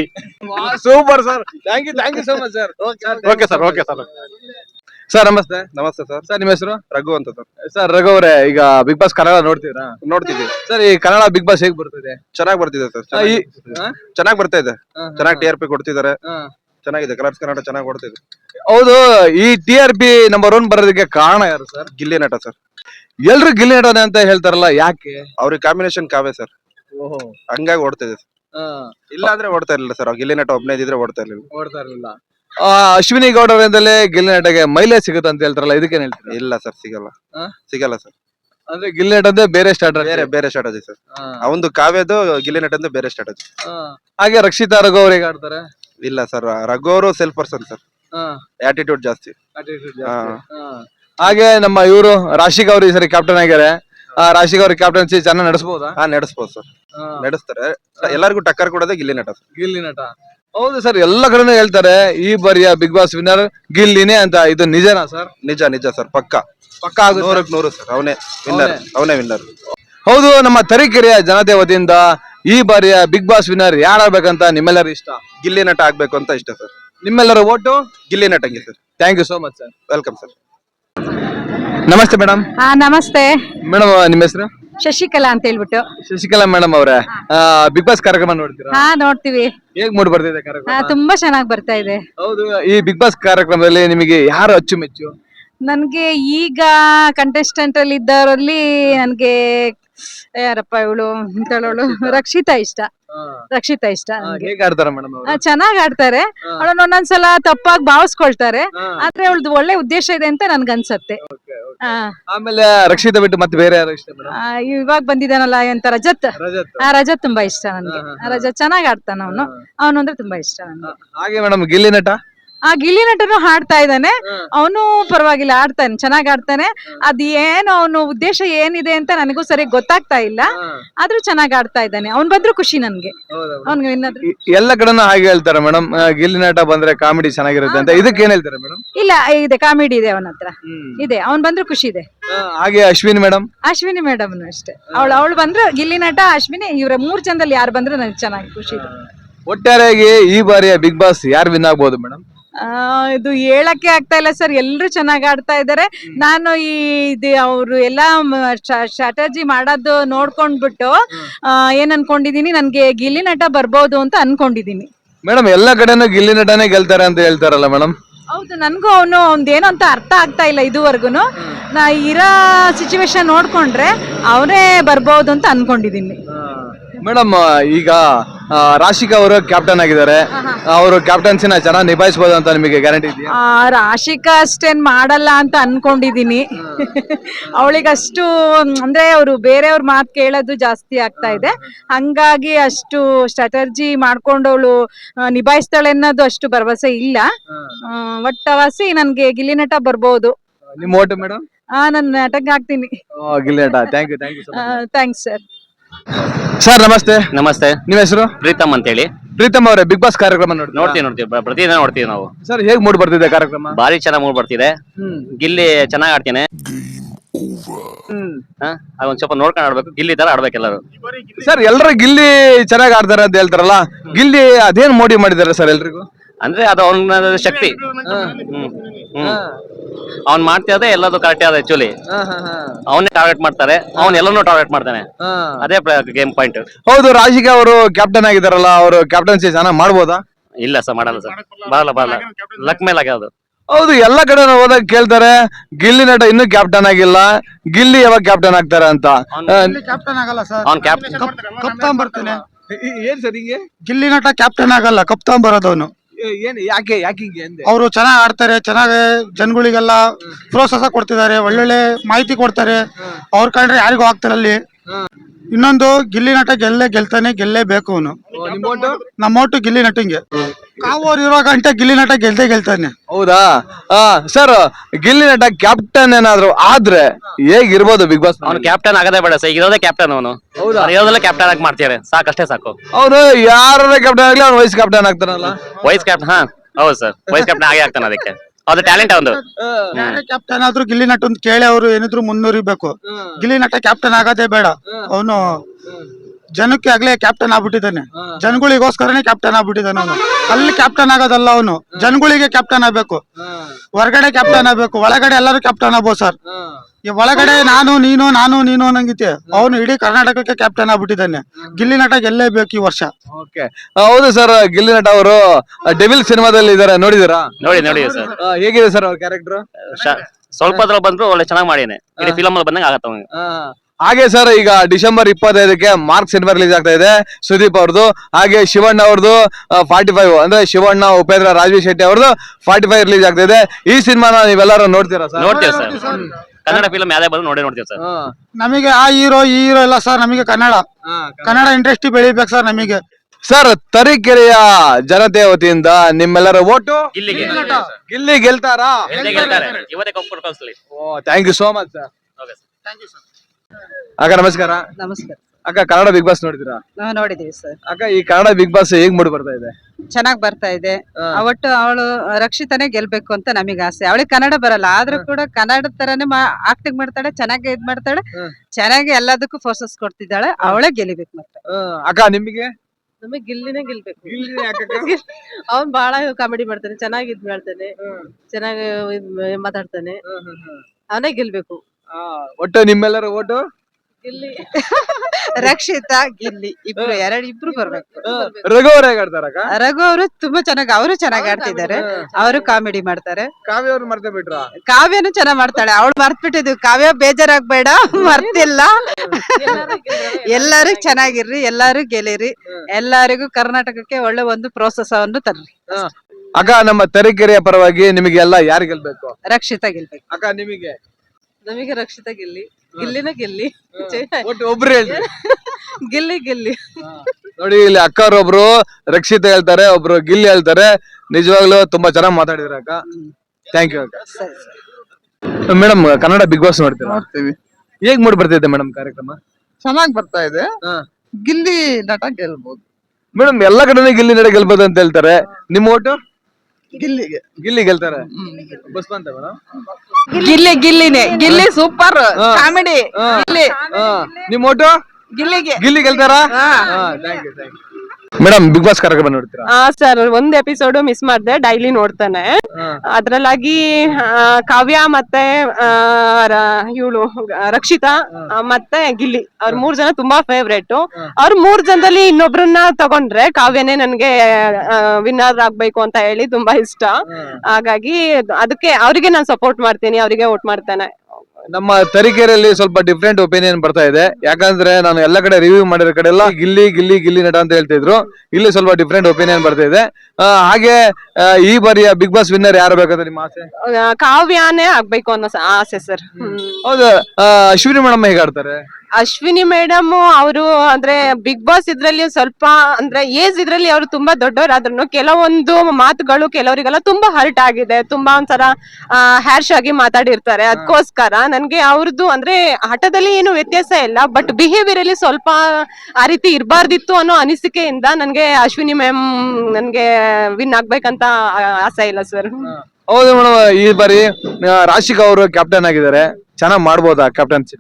Super sir thank you thank you so much sir okay sir okay sir sir ನಮಸ್ತೆ. ನಮಸ್ತೆ ಸರ್ ಸರ್ ನಿಮ್ಮ ಹೆಸರು? ರಘು ಅಂತ ಸರ್ ಸರ್ ರಘು ಅವರೇ ಈಗ ಬಿಗ್ ಬಾಸ್ ಕನ್ನಡ ನೋಡ್ತೀರಾ? ನೋಡ್ತಿದ್ವಿ. ಸರ್ ಈ ಕನ್ನಡ ಬಿಗ್ ಬಾಸ್ ಹೇಗ್ ಬರ್ತಿದೆ? ಚೆನ್ನಾಗ್ ಬರ್ತಿದೆ ಸರ್ ಚೆನ್ನಾಗ್ ಬರ್ತಾ ಇದೆ. ಚೆನ್ನಾಗ್ ಟಿ ಆರ್ ಪಿ ಕೊಡ್ತಿದ್ದಾರೆ. ಚೆನ್ನಾಗಿದೆ. ಕಲರ್ಸ್ ಕನ್ನಡ ಚೆನ್ನಾಗ್ ಕೊಡ್ತಿದೆ ಹೌದು ಈ T R P number one ಬರೋದಕ್ಕೆ ಕಾರಣ ಯಾರು ಸರ್ ಗಿಲ್ಲಿ ನಟ ಸರ್ ಎಲ್ರು ಗಿಲ್ಲಿ ನಟನೆ ಅಂತ ಹೇಳ್ತಾರಲ್ಲ ಯಾಕೆ? ಅವ್ರಿಗೆ ಕಾಂಬಿನೇಷನ್ ಕಾವೇ ಸರ್ ಹಂಗಾಗಿ ಓಡ್ತಿದೆ ಸರ್ ಇಲ್ಲ ಅಂದ್ರೆ ಓಡ್ತಾ ಇರ್ಲಿಲ್ಲ ಸರ್ ಗಿಲ್ಲಿ ನಟ ಒಬ್ಬನೇ ಇದ್ರೆ ಓಡ್ತಾ ಇರ್ಲಿಲ್ಲ. ಓಡ್ತಾ ಇರ್ಲಿಲ್ಲ. ಅಶ್ವಿನಿ ಗೌಡರಿಂದಲೇ ಗಿಲ್ಲಿ ನಟಗೆ ಮೈಲೇಜ್ ಸಿಗುತ್ತೆ ಅಂತ ಹೇಳ್ತಾರಲ್ಲ ಇದಕ್ಕೆ ಹೇಳ್ತೀರಾ? ಇಲ್ಲ ಸರ್ ಸಿಗಲ್ಲ. ಸಿಗಲ್ಲ ಸರ್. ಅಂದ್ರೆ ಗಿಲ್ಲಿ ನಟ ಅಂದ್ರೆ ಬೇರೆ ಸ್ಟ್ರಾಟಜಿ ಬೇರೆ ಬೇರೆ ಸ್ಟ್ರಾಟಜಿ ಸರ್. ಅವಂದು ಕಾವ್ಯದು ಗಿಲ್ಲಿ ಅಂದ್ರೆ ಬೇರೆ ಸ್ಟ್ರಾಟಜಿ. ಹಾಗೆ ರಕ್ಷಿತಾ ರಘು ಅವ್ರಿಗೆ ಆಡ್ತಾರೆ? ಇಲ್ಲ ಸರ್ ರಘು ಅವರು ಸೆಲ್ಫ್ ಪರ್ಸನ್ ಸರ್. ಆಟಿಟ್ಯೂಡ್ ಜಾಸ್ತಿ. ಹಾಗೆ ನಮ್ಮ ಇವರು ರಾಶಿಕ್ ಅವರು ಈ ಸರಿ ಕ್ಯಾಪ್ಟನ್ ಆಗ್ಯಾರೆ ಆ, ರಾಶಿಕ್ ಅವ್ರ ಕ್ಯಾಪ್ಟನ್ಸಿ ಜನ ನಡೆಸಬಹುದಾ ಹಾ ನಡೆಸ್ಬೋದು ಸರ್ ನಡೆಸ್ತಾರೆ. ಎಲ್ಲರಿಗೂ ಟಕ್ಕರ್ ಕೊಡೋದೇ ಗಿಲ್ಲಿ ನಟ ಸರ್ ಗಿಲ್ಲಿ ನಟ. ಹೌದು ಸರ್ ಎಲ್ಲ ಕಡೆನೂ ಹೇಳ್ತಾರೆ ಈ ಬಾರಿಯ ಬಿಗ್ ಬಾಸ್ ವಿನ್ನರ್ ಗಿಲ್ಲಿನೇ ಅಂತ. ಇದು ನಿಜನಾ ಸರ್ ನಿಜ ನಿಜ ಸರ್ ಪಕ್ಕ. ಪಕ್ಕ ಆಗುತ್ತೆ ನೂರಕ್ ನೂರು ಸರ್ ಅವನೇ ವಿನ್ನರ್ ಅವನೇ. ವಿನ್ನರ್ ಹೌದು ನಮ್ಮ ತರೀಕೆರೆಯ ಜನತೆ ವತಿಯಿಂದ ಈ ಬಾರಿಯ ಬಿಗ್ ಬಾಸ್ ವಿನ್ನರ್ ಯಾರಾಗಬೇಕಂತ ನಿಮ್ಮೆಲ್ಲರ ಇಷ್ಟ? ಗಿಲ್ಲಿ ನಟ ಆಗ್ಬೇಕು ಅಂತ ಇಷ್ಟ ಸರ್ ನಿಮ್ಮೆಲ್ಲರ vote? Gilli ನಟಂಗೆ sir thank you so much sir welcome sir ನಮಸ್ತೆ ಮೇಡಮ್ ಹಾ ನಮಸ್ತೆ. ಮೇಡಮ್ ನಿಮ್ಮ ಹೆಸರು? ಶಶಿಕಲಾ ಅಂತ ಹೇಳ್ಬಿಟ್ಟು. ಶಶಿಕಲಾ ಮೇಡಮ್ ಅವರೇ. ಬಿಗ್ ಬಾಸ್ ಕಾರ್ಯಕ್ರಮ ನೋಡ್ತೀರಾ? ಹಾ ನೋಡ್ತೀವಿ. ಹೇಗ್ ಮೂಡ್ ಬರ್ತಿದೆ ಹಾ ತುಂಬಾ ಚೆನ್ನಾಗಿ ಬರ್ತಾ ಇದೆ. ಹೌದು ಈ ಬಿಗ್ ಬಾಸ್ ಕಾರ್ಯಕ್ರಮದಲ್ಲಿ ನಿಮಗೆ ಯಾರು ಅಚ್ಚುಮೆಚ್ಚು? ನನ್ಗೆ ಈಗ ಕಂಟೆಸ್ಟೆಂಟ್ ಅಲ್ಲಿ ಇದ್ದವರಲ್ಲಿ ನನ್ಗೆ ಯಾರಪ್ಪ ಇವಳು ಅಂತೇಳೋಳು ರಕ್ಷಿತಾ. ಇಷ್ಟ. ರಕ್ಷಿತಾ ಇಷ್ಟ ನನ್ಗೆ. ಹೇಗ್ ಆಡ್ತಾರ ಮೇಡಮ್ ಆ, ಚೆನ್ನಾಗ್ ಆಡ್ತಾರೆ. ಅವಳನ್ನ ಒಂದೊಂದ್ಸಲ ತಪ್ಪಾಗಿ ಭಾವಿಸ್ಕೊಳ್ತಾರೆ. ಆದ್ರೆ ಅವಳದು ಒಳ್ಳೆ ಉದ್ದೇಶ ಇದೆ ಅಂತ ನನ್ಗನ್ಸತ್ತೆ ಆ, ಆಮೇಲೆ ರಕ್ಷಿತಾ ಬಿಟ್ಟು ಮತ್ತೆ ಬೇರೆ ಯಾರು ಇಷ್ಟ ಮೇಡಮ್ ಆ, ಇವಾಗ ಬಂದಿದ್ದಾನಲ್ಲ ಎಂತ ರಜತ್. ರಜತ್. ಆ ರಜತ್ ತುಂಬಾ ಇಷ್ಟ ನನ್ಗೆ. ಆ, ರಜತ್ ಚೆನ್ನಾಗ್ ಆಡ್ತಾನ ಅವನು. ಅವನು ಅಂದ್ರೆ ತುಂಬಾ ಇಷ್ಟ ನನ್ಗೆ. ಹಾಗೆ ಮೇಡಮ್ ಗಿಲ್ಲಿ ನಟ? ಆ ಗಿಲ್ಲಿ ನಟನು ಹಾಡ್ತಾ ಇದ್ದಾನೆ. ಅವನು ಪರವಾಗಿಲ್ಲ ಆಡ್ತಾನೆ ಚೆನ್ನಾಗ್ ಆಡ್ತಾನೆ ಅದ್ ಏನು ಅವನು ಉದ್ದೇಶ ಏನಿದೆ ಅಂತ ನನಗೂ ಸರಿ ಗೊತ್ತಾಗ್ತಾ ಇಲ್ಲ. ಆದ್ರೂ ಚೆನ್ನಾಗ್ ಆಡ್ತಾ ಇದ್ದಾನೆ. ಅವ್ನ್ ಬಂದ್ರು ಖುಷಿ ನನ್ಗೆ. ಅವ್ನ್ಗೆ ಏನಾದ್ರು ಈ- ಎಲ್ಲ ಕಡೆನೂ ಹಾಗೆ ಹೇಳ್ತಾರೆ ಮೇಡಮ್. ಗಿಲ್ಲಿ ನಟ ಬಂದ್ರೆ ಕಾಮಿಡಿ ಚೆನ್ನಾಗಿರುತ್ತೆ ಅಂತ. ಇದಕ್ಕೆ ಏನ್ ಹೇಳ್ತಾರೆ ಮೇಡಮ್? ಇಲ್ಲ ಇದೆ ಕಾಮಿಡಿ ಇದೆ ಅವನ ಹತ್ರ. ಇದೆ ಅವ್ನ್ ಬಂದ್ರು ಖುಷಿ ಇದೆ. ಹಾಗೆ ಅಶ್ವಿನಿ ಮೇಡಮ್? ಅಶ್ವಿನಿ ಮೇಡಮ್ ಅಷ್ಟೇ. ಅವಳು ಅವಳು ಬಂದ್ರು ಗಿಲ್ಲಿ ನಟ ಅಶ್ವಿನಿ ಇವ್ರ ಮೂರ್ ಜನದಲ್ಲಿ ಯಾರು ಬಂದ್ರು ನನಗೆ ಚೆನ್ನಾಗಿ ಖುಷಿ ಇದೆ. ಒಟ್ಟಾರೆಯಾಗಿ ಈ ಬಾರಿಯ ಬಿಗ್ ಬಾಸ್ ಯಾರು ವಿನ್ ಆಗ್ಬೋದು ಮೇಡಮ್? ಇದು ಹೇಳಕ್ಕೆ ಆಗ್ತಾ ಇಲ್ಲ ಸರ್. ಎಲ್ಲರೂ ಚೆನ್ನಾಗ್ ಆಡ್ತಾ ಇದ್ದಾರೆ ನಾನು ಈ ಇದು ಅವ್ರು ಎಲ್ಲಾ ಸ್ಟ್ರಾಟಜಿ ಮಾಡೋದು ನೋಡ್ಕೊಂಡ್ಬಿಟ್ಟು ಆ, ಏನ್ ಅನ್ಕೊಂಡಿದೀನಿ ನನ್ಗೆ ಗಿಲ್ಲಿ ನಟ ಬರ್ಬೋದು ಅಂತ ಅನ್ಕೊಂಡಿದೀನಿ. ಮೇಡಮ್ ಎಲ್ಲ ಕಡೆನೂ ಗಿಲ್ಲಿ ನಟನೇ ಗೆಲ್ತಾರೆ ಅಂತ ಹೇಳ್ತಾರಲ್ಲ ಮೇಡಮ್? ಹೌದು ನನ್ಗೂ ಅವನು ಏನೋ ಅಂತ ಅರ್ಥ ಆಗ್ತಾ ಇಲ್ಲ ಇದುವರೆಗೂ ನಾ ಇರೋ ಸಿಚುವೇಶನ್ ನೋಡ್ಕೊಂಡ್ರೆ ಅವನೇ ಬರ್ಬೋದು ಅಂತ ಅನ್ಕೊಂಡಿದೀನಿ. ಮೇಡಮ್ ಈಗ ಆ, ರಾಶಿಕಾ ಅವರು ಕ್ಯಾಪ್ಟನ್ ಆಗಿದ್ದಾರೆ. ಅವರು ಕ್ಯಾಪ್ಟನ್ಸಿನ ಚೆನ್ನಾಗಿ ನಿಭಾಯಿಸಬಹುದು ಅಂತ ನಿಮಗೆ ಗ್ಯಾರಂಟಿ ಇದೆಯಾ? ಆ ರಾಶಿಕಾ ಅಷ್ಟೇನ್ ಮಾಡಲ್ಲ ಅಂತ ಅನ್ಕೊಂಡಿದೀನಿ ಅವಳಿಗಷ್ಟು ಅಂದ್ರೆ ಅವರು ಬೇರೆಯವ್ರ ಮಾತು ಕೇಳೋದು ಜಾಸ್ತಿ ಆಗ್ತಾ ಇದೆ. ಹಂಗಾಗಿ ಅಷ್ಟು ಸ್ಟ್ರಾಟರ್ಜಿ ಮಾಡ್ಕೊಂಡವಳು ನಿಭಾಯಿಸ್ತಾಳೆ ಅನ್ನೋದು ಅಷ್ಟು ಭರವಸೆ ಇಲ್ಲ. ಒಟ್ಟವಾಸಿ ನನ್ಗೆ ಗಿಲಿನಟ ನಟ ಬರ್ಬೋದು. ನಿಮ್ಮ ಓಟು ಮೇಡಮ್ ಆ ನಾನು ನಾಟಕ ಹಾಕ್ತೀನಿ. Gilli Nata thank you thank you thanks sir sir ನಮಸ್ತೆ. ನಮಸ್ತೆ. ನಿಮ್ಮ ಹೆಸರು? ಪ್ರೀತಮ್ ಅಂತ ಹೇಳಿ ಪ್ರೀತಮ್ ಅವರೇ ಬಿಗ್ ಬಾಸ್ ಕಾರ್ಯಕ್ರಮ ನೋಡಿ ನೋಡ್ತೀವಿ ನೋಡ್ತೀವಿ. ಬ- ಪ್ರತಿದಿನ ನೋಡ್ತೀವಿ ನಾವು. ಸರ್ ಹೇಗ್ ಮೂಡ್ ಬರ್ತಿದೆ ಕಾರ್ಯಕ್ರಮ? ಬಾರಿ ಚೆನ್ನಾಗಿ ಮೂಡ್ ಬರ್ತಿದೆ. ಗಿಲ್ಲಿ ಚೆನ್ನಾಗಿ ಆಡ್ತೀನಿ. ಹಾ? ಅದೊಂದ್ ಸ್ವಲ್ಪ ನೋಡ್ಕೊಂಡು ಆಡ್ಬೇಕು. ಗಿಲ್ಲಿ ತರ ಆಡ್ಬೇಕು ಎಲ್ಲರೂ. ಸರ್ ಎಲ್ಲರೂ ಗಿಲ್ಲಿ ಚೆನ್ನಾಗಿ ಆಡ್ತಾರೆ ಅಂತ ಹೇಳ್ತಾರಲ್ಲ ಗಿಲ್ಲಿ ಅದೇನ್ ಮೋಡಿ ಮಾಡಿದ್ದಾರೆ ಸರ್ ಎಲ್ರಿಗೂ? ಅಂದ್ರೆ ಅದು ಅವನ ಶಕ್ತಿ. ಹ್ಮ್. ಹ್ಮ್. ಅವ್ನ್ ಮಾಡ್ತಿರೋದೇ ಎಲ್ಲದು ಕರೆಕ್ಟ್ ಆದ ಆಕ್ಚುಲಿ ಅವನ್ನೇ ಟಾರ್ಗೆಟ್ ಮಾಡ್ತಾರೆ ಅವ್ನ್ ಎಲ್ಲಾನು ಟಾರ್ಗೆಟ್ ಮಾಡ್ತಾನೆ. ಅದೇ ಗೇಮ್ ಪಾಯಿಂಟ್ ಹೌದು ರಾಜಿಕ ಅವರು ಕ್ಯಾಪ್ಟನ್ ಆಗಿದಾರಲ್ಲ ಅವರು ಕ್ಯಾಪ್ಟನ್ಸಿ ಚೆನ್ನಾಗಿ ಮಾಡ್ಬೋದಾ? ಇಲ್ಲ ಸರ್ ಮಾಡಲ್ಲ ಸರ್. ಬರಲ್ಲ ಬರಲ್ಲ. ಲಕ್ ಮೇಲೆ ಆಗ್ಯಾವ್ದು ಹೌದು ಎಲ್ಲ ಕಡೆ ನಾವು ಹೋದಾಗ ಕೇಳ್ತಾರೆ ಗಿಲ್ಲಿ ನಟ ಇನ್ನೂ ಕ್ಯಾಪ್ಟನ್ ಆಗಿಲ್ಲ ಗಿಲ್ಲಿ ಯಾವಾಗ ಕ್ಯಾಪ್ಟನ್ ಆಗ್ತಾರೆ ಅಂತ. ಕ್ಯಾಪ್ಟನ್ ಆಗಲ್ಲ ಸರ್. ಅವ್ನ್ ಕ್ಯಾಪ್ಟನ್ ಕಪ್ ತಗೊಂಬರ್ತಾನೆ ಏನ್ ಸರ್ ಹಿಂಗೆ? ಗಿಲ್ಲಿ ನಟ ಕ್ಯಾಪ್ಟನ್ ಆಗಲ್ಲ ಕಪ್ತಾನ್ ಬರೋದವನು. ಅವನು ಏನ್ ಯಾಕೆ ಯಾಕೆ ಹಿಂಗೆ ಅಂದೆ? ಅವರು ಚೆನ್ನಾಗಿ ಆಡ್ತಾರೆ ಚೆನ್ನಾಗಿ ಜನಗಳಿಗೆಲ್ಲ ಪ್ರೋತ್ಸಾಹ ಕೊಡ್ತಿದ್ದಾರೆ ಒಳ್ಳೊಳ್ಳೆ ಮಾಹಿತಿ ಕೊಡ್ತಾರೆ. ಅವ್ರ ಕಂಡ್ರೆ ಯಾರಿಗೂ ಆಗ್ತಾರೆ ಅಲ್ಲಿ. ಇನ್ನೊಂದು ಗಿಲ್ಲಿ ನಟ ಗೆಲ್ಲೇ ಗೆಲ್ತಾನೆ ಗೆಲ್ಲೇಬೇಕು ಅವನು. ನಿಮ್ಮ ಓಟು? ಗಿಲ್ಲಿ ನಟಂಗೆ. ಕಾವೂರ್ ಇರೋ ಗಂಟೆ ಗಿಲ್ಲಿ ನಟ ಗೆಲ್ದೇ ಗೆಲ್ತಾನೆ. ಹೌದಾ? ಸರ್ ಗಿಲ್ಲಿ ನಟ ಕ್ಯಾಪ್ಟನ್ ಏನಾದ್ರು ಆದ್ರೆ ಹೇಗಿರ್ಬೋದು ಬಿಗ್ ಬಾಸ್ ಅವ್ನು ಕ್ಯಾಪ್ಟನ್ ಆಗದೇ ಬೇಡ ಸರ್ ಇರೋದೇ ಕ್ಯಾಪ್ಟನ್ ಅವನು. ಇರೋದಲ್ಲ ಕ್ಯಾಪ್ಟನ್ ಆಗಿ ಮಾಡ್ತಾರೆ ಸಾಕಷ್ಟೇ ಸಾಕು. ಅವನು ಯಾರ ಕ್ಯಾಪ್ಟನ್ ಆಗ್ಲಿ ಅವ್ನು ವೈಸ್ ಕ್ಯಾಪ್ಟನ್ ಆಗ್ತಾನಲ್ಲ? ವೈಸ್ ಕ್ಯಾಪ್ಟನ್ ಹಾ. ಹೌದು ಸರ್ ವೈಸ್ ಕ್ಯಾಪ್ಟನ್ ಆಗೇ ಆಗ್ತಾನೆ ಅದಕ್ಕೆ. ಅದು ಟ್ಯಾಲೆಂಟ್ ಅವನು ಕ್ಯಾಪ್ಟನ್ ಆದ್ರೂ ಗಿಲ್ಲಿ ನಟ್ ಅಂತ ಕೇಳಿ ಅವರು ಏನಿದ್ರು ಮುನ್ನೂರಿಬೇಕು ಗಿಲ್ಲಿ ನಟ ಕ್ಯಾಪ್ಟನ್ ಆಗೋದೇ ಬೇಡ. ಅವನು ಜನಕ್ಕೆ ಆಗ್ಲೇ ಕ್ಯಾಪ್ಟನ್ ಆಗ್ಬಿಟ್ಟಿದ್ದಾನೆ. ಜನಗಳಿಗೋಸ್ಕರನೇ ಕ್ಯಾಪ್ಟನ್ ಆಗ್ಬಿಟ್ಟಿದ್ದಾನೆ ಅವನು. ಅಲ್ಲಿ ಕ್ಯಾಪ್ಟನ್ ಆಗೋದಲ್ಲ ಅವನು. ಜನಗಳಿಗೆ ಕ್ಯಾಪ್ಟನ್ ಆಗ್ಬೇಕು. ಹೊರಗಡೆ ಕ್ಯಾಪ್ಟನ್ ಆಗ್ಬೇಕು. ಒಳಗಡೆ ಎಲ್ಲರೂ ಕ್ಯಾಪ್ಟನ್ ಆಗ್ಬೋದು ಸರ್. ಈ ಒಳಗಡೆ ನಾನು ನೀನು ನಾನು ನೀನು ಅನ್ನಂಗಿತೆ ಅವನು ಇಡೀ ಕರ್ನಾಟಕಕ್ಕೆ ಕ್ಯಾಪ್ಟನ್ ಆಗ್ಬಿಟ್ಟಿದ್ದಾನೆ. ಗಿಲ್ಲಿ ನಟ ಗೆಲ್ಲೇಬೇಕು ಈ ವರ್ಷ. ಓಕೆ. ಹೌದು ಸರ್ ಗಿಲ್ಲಿ ನಟ ಅವರು ಡೆವಿಲ್ ಸಿನಿಮಾದಲ್ಲಿ ಇದಾರೆ ನೋಡಿದಿರಾ ನೋಡಿ ನೋಡಿ ಸರ್ ಹೇಗಿದೆ ಸರ್ ಅವ್ರ ಕ್ಯಾರೆಕ್ಟರ್ ಸ್ವಲ್ಪ ಬಂದ್ರು ಒಳ್ಳೆ ಚೆನ್ನಾಗಿ ಮಾಡಿನಿ. ಇಡೀ ಫಿಲಮ್ ಅಲ್ಲಿ ಬಂದಂಗ ಆಗತ್ತ ಅವ್ನಿಗೆ. ಹಾಗೆ ಸರ್ ಈಗ ಡಿಸೆಂಬರ್ ಇಪ್ಪತ್ತೈದಕ್ಕೆ ಮಾರ್ಕ್ ಸಿನಿಮಾ ರಿಲೀಸ್ ಆಗ್ತಾ ಇದೆ ಸುದೀಪ್ ಅವ್ರದ್ದು ಹಾಗೆ ಶಿವಣ್ಣ ಅವ್ರದ್ದು ಫಾರ್ಟಿ ಫೈವ್ ಅಂದ್ರೆ ಶಿವಣ್ಣ ಉಪೇಂದ್ರ ರಾಜೀವ್ ಶೆಟ್ಟಿ ಅವ್ರದ್ದು ಫಾರ್ಟಿ ಫೈವ್ ರಿಲೀಸ್ ಆಗ್ತಾ ಇದೆ. ಈ ಸಿನಿಮಾನ ನೀವೆಲ್ಲರೂ ನೋಡ್ತೀರಾ ಸರ್ ನೋಡ್ತೀವಿ ಸರ್ ಕನ್ನಡ ಫಿಲಂ ಯಾವ್ದೇ ಬಂದು ನೋಡಿ ನೋಡ್ತೀವಿ ಸರ್. ನಮಗೆ ಆ ಹೀರೋ ಈ ಹೀರೋ ಇಲ್ಲ ಸರ್ ನಮಗೆ ಕನ್ನಡ. ಕನ್ನಡ. ಇಂಡಸ್ಟ್ರಿ ಬೆಳಿಬೇಕು ಸರ್ ನಮಗೆ. ಸರ್ ತರೀಕೆರೆಯ ಜನತೆ ವತಿಯಿಂದ ನಿಮ್ಮೆಲ್ಲರ ಓಟು? ಇಲ್ಲಿ ಗಿಲ್ಲಿ ಗೆಲ್ತಾರಾ ಗೆದ್ದೇ ಗೆಲ್ತಾರೆ? ಇವತ್ತೇ ಕಳಿಸ್ಲಿ thank you so much sir okay sir ಅಕ್ಕ ನಮಸ್ಕಾರ. ನಮಸ್ಕಾರ. ಅಕ್ಕ ಕನ್ನಡ ಬಿಗ್ ಬಾಸ್ ನೋಡಿದಿರಾ ನಾವು ನೋಡಿದೀವಿ ಸರ್ ಅಕ್ಕ ಈ ಕನ್ನಡ ಬಿಗ್ ಬಾಸ್ ಹೇಗ್ ಮೂಡಿ ಬರ್ತಾ ಇದೆ? ಚೆನ್ನಾಗ್ ಬರ್ತಾ ಇದೆ. ಒಟ್ಟು ಅವಳು ರಕ್ಷಿತನೇ ಗೆಲ್ಬೇಕು ಅಂತ ನಮಗೆ ಆಸೆ. ಅವಳಿಗೆ ಕನ್ನಡ ಬರಲ್ಲ. ಆದ್ರೂ ಕೂಡ ಕನ್ನಡ ತರನೇ ಆಕ್ಟಿಂಗ್ ಮಾಡ್ತಾಳೆ ಚೆನ್ನಾಗಿ ಇದ್ ಮಾಡ್ತಾಳೆ ಚೆನ್ನಾಗಿ ಎಲ್ಲದಕ್ಕೂ ಫೋರ್ಸಸ್ ಕೊಡ್ತಿದ್ದಾಳೆ. ಅವಳೇ ಗೆಲಿಬೇಕು ಮತ್ತೆ. ಅಕ್ಕ ನಿಮಗೆ? ನಮಗ್ ಗಿಲ್ಲಿನೇ ಗೆಲ್ಬೇಕು. [laughs] ಅವ್ನ್ ಬಹಳ ಕಾಮಿಡಿ ಮಾಡ್ತಾನೆ ಚೆನ್ನಾಗಿ ಇದ್ ಮಾಡ್ತಾನೆ ಚೆನ್ನಾಗಿ ಮಾತಾಡ್ತಾನೆ. ಅವನೇ ಗೆಲ್ಬೇಕು. ಒಟ್ಟು ನಿಮ್ಮೆಲ್ಲರ ಓಟು? ರಕ್ಷಿತಾ ಗಿಲ್ಲಿ. ಇಬ್ರು ಎರಡು ಇಬ್ರು ಬರ್ಬೇಕು. ರಘು ಅವ್ರು ಹೇಗ್ ಆಡ್ತಾರಕ್ಕ ರಘು ಅವರು ತುಂಬಾ ಚೆನ್ನಾಗಿ ಅವರು ಚೆನ್ನಾಗಿ ಆಡ್ತಿದ್ದಾರೆ. ಅವರು ಕಾಮಿಡಿ ಮಾಡ್ತಾರೆ. ಕಾವ್ಯ ಅವ್ರು ಮರ್ತೆ ಬಿಟ್ರ? ಕಾವ್ಯನು ಚೆನ್ನಾಗಿ ಮಾಡ್ತಾಳೆ. ಅವಳು ಮರ್ತ್ಬಿಟ್ಟಿದ್ವಿ ಕಾವ್ಯ ಬೇಜಾರಾಗ್ಬೇಡ. ಮರ್ತಿಲ್ಲ. ಎಲ್ಲರೂ ಚೆನ್ನಾಗಿರ್ರಿ. ಎಲ್ಲಾರು ಗೆಲಿರಿ. ಎಲ್ಲರಿಗೂ ಕರ್ನಾಟಕಕ್ಕೆ ಒಳ್ಳೆ ಒಂದು ಪ್ರೋತ್ಸಾಹವನ್ನು ತರ್ರಿ. ಅಕ್ಕ ನಮ್ಮ ತರೀಕೆರೆಯ ಪರವಾಗಿ ನಿಮಗೆಲ್ಲ ಯಾರು ಗೆಲ್ಬೇಕು? ರಕ್ಷಿತಾ ಗೆಲ್ಬೇಕು. ಅಕ್ಕ ನಿಮಗೆ? ನಮಗೆ ರಕ್ಷಿತ ಗೆಲ್ಲಿ. ಗಿಲ್ಲಿನ ಗೆಲ್ಲಿ. ಒಟ್ಟು ಒಬ್ರು ಹೇಳ್ತಾರೆ [laughs] ಗಿಲ್ಲಿ ಗಿಲ್ಲಿ. ನೋಡಿ ಇಲ್ಲಿ ಅಕ್ಕವ್ರೊಬ್ರು ರಕ್ಷಿತ ಹೇಳ್ತಾರೆ ಒಬ್ರು ಗಿಲ್ಲಿ ಹೇಳ್ತಾರೆ. ನಿಜವಾಗ್ಲೂ ತುಂಬಾ ಚೆನ್ನಾಗಿ ಮಾತಾಡಿದ್ರ ಅಕ್ಕ. ಥ್ಯಾಂಕ್ ಯು ಅಕ್ಕ. ಮೇಡಮ್ ಕನ್ನಡ ಬಿಗ್ ಬಾಸ್ ನೋಡ್ತೀರಾ? ನೋಡ್ತೀವಿ. ಹೇಗ್ ಮೂಡ್ ಬರ್ತಿದೆ ಮೇಡಮ್ ಕಾರ್ಯಕ್ರಮ? ಚೆನ್ನಾಗಿ ಬರ್ತಾ ಇದೆ. ಗಿಲ್ಲಿ ನಟ ಗೆಲ್ಬಹುದು ಮೇಡಮ್ ಎಲ್ಲಾ ಕಡೆನೂ ಗಿಲ್ಲಿ ನಟ ಗೆಲ್ಬಹುದು ಅಂತ ಹೇಳ್ತಾರೆ. ನಿಮ್ಮ ಓಟು? ಗಿಲ್ಲಿಗೆ ಗಿಲ್ಲಿ ಗೆಲ್ತಾರ? ಬಸ್ ಬಂತ madam Gilli ಗಿಲ್ಲಿನೇ. Gilli super comedy. Gilli. ನಿಮ್ ಓಟು ಗಿಲ್ಲಿಗೆ. ಗಿಲ್ಲಿ ಗೆಲ್ತಾರಾ? ಮೇಡಮ್ ಬಿಗ್ ಬಾಸ್ ಕಾರ್ಯಕ್ರಮ ನೋಡ್ತೀರಾ ಆ ಸರ್ ಒಂದ್ ಎಪಿಸೋಡ್ ಮಿಸ್ ಮಾಡ್ದೆ ಡೈಲಿ ನೋಡ್ತಾನೆ. ಅದ್ರಲ್ಲಾಗಿ ಆ, ಕಾವ್ಯ ಮತ್ತೆ ಇವಳು ರಕ್ಷಿತಾ ಆ, ಮತ್ತೆ ಗಿಲ್ಲಿ. ಅವ್ರ ಮೂರ್ ಜನ ತುಂಬಾ ಫೇವ್ರೇಟ್ ಅವ್ರ ಮೂರ್ ಜನದಲ್ಲಿ ಇನ್ನೊಬ್ರನ್ನ ತಗೊಂಡ್ರೆ ಕಾವ್ಯನೇ ನನ್ಗೆ ವಿನ್ನರ್ ಆಗ್ಬೇಕು ಅಂತ ಹೇಳಿ ತುಂಬಾ ಇಷ್ಟ. ಹಾಗಾಗಿ ಅದಕ್ಕೆ ಅವರಿಗೆ ನಾನು ಸಪೋರ್ಟ್ ಮಾಡ್ತೀನಿ ಅವರಿಗೆ ವೋಟ್ ಮಾಡ್ತಾನೆ. ನಮ್ಮ ತರೀಕೆರೆಯಲ್ಲಿ ಸ್ವಲ್ಪ ಡಿಫ್ರೆಂಟ್ ಒಪಿನಿಯನ್ ಬರ್ತಾ ಇದೆ. ಯಾಕಂದ್ರೆ ನಾನು ಎಲ್ಲ ಕಡೆ ರಿವ್ಯೂ ಮಾಡಿರೋ ಕಡೆ ಎಲ್ಲ ಗಿಲ್ಲಿ ಗಿಲ್ಲಿ ಗಿಲ್ಲಿ ನಟ ಅಂತ ಹೇಳ್ತಿದ್ರು ಇಲ್ಲಿ ಸ್ವಲ್ಪ ಡಿಫ್ರೆಂಟ್ ಒಪಿನಿಯನ್ ಬರ್ತಾ ಇದೆ. ಆ, ಹಾಗೆ ಆ, ಈ ಬಾರಿಯ ಬಿಗ್ ಬಾಸ್ ವಿನ್ನರ್ ಯಾರು ಬೇಕಾದ್ರೆ ನಿಮ್ಮ ಆಸೆ ಆ, ಕಾವ್ಯನೇ ಆಗ್ಬೇಕು ಅನ್ನೋ ಸ- ಆಸೆ ಸರ್. ಹೌದು. ಆ, ಅಶ್ವಿನಿ ಮೇಡಮ್ ಹೇಗೆ ಆಡ್ತಾರೆ? ಅಶ್ವಿನಿ ಮೇಡಮ್ ಅವರು ಅಂದ್ರೆ ಬಿಗ್ ಬಾಸ್ ಇದ್ರಲ್ಲಿ ಸ್ವಲ್ಪ ಅಂದ್ರೆ ಏಜ್ ಇದ್ರಲ್ಲಿ ಅವರು ತುಂಬಾ ದೊಡ್ಡವರಾದ್ರೂ ಕೆಲವೊಂದು ಮಾತುಗಳು ಕೆಲವರಿಗೆಲ್ಲ ತುಂಬಾ ಹರ್ಟ್ ಆಗಿದೆ. ತುಂಬಾ ಒಂಥರ ಹ್ಯಾಶ್ ಆಗಿ ಮಾತಾಡಿರ್ತಾರೆ. ಅದಕ್ಕೋಸ್ಕರ ನನ್ಗೆ ಅವ್ರದ್ದು ಅಂದ್ರೆ ಹಠದಲ್ಲಿ ಏನು ವ್ಯತ್ಯಾಸ ಇಲ್ಲ. ಬಟ್ ಬಿಹೇವಿಯರ್ ಅಲ್ಲಿ ಸ್ವಲ್ಪ ಆ ರೀತಿ ಇರಬಾರ್ದಿತ್ತು ಅನ್ನೋ ಅನಿಸಿಕೆಯಿಂದ ನನ್ಗೆ ಅಶ್ವಿನಿ ಮ್ಯಾಮ್ ನನ್ಗೆ ವಿನ್ ಆಗ್ಬೇಕಂತ ಆಸೆ ಇಲ್ಲ ಸರ್ ಹೌದು ಮೇಡಮ್ ಈ ಬಾರಿ ರಾಶಿಕ್ ರಾಶಿಕಾ ಅವರು ಕ್ಯಾಪ್ಟನ್ ಆಗಿದ್ದಾರೆ. ಚೆನ್ನಾಗ್ ಮಾಡ್ಬೋದಾ ಕ್ಯಾಪ್ಟನ್ಸಿ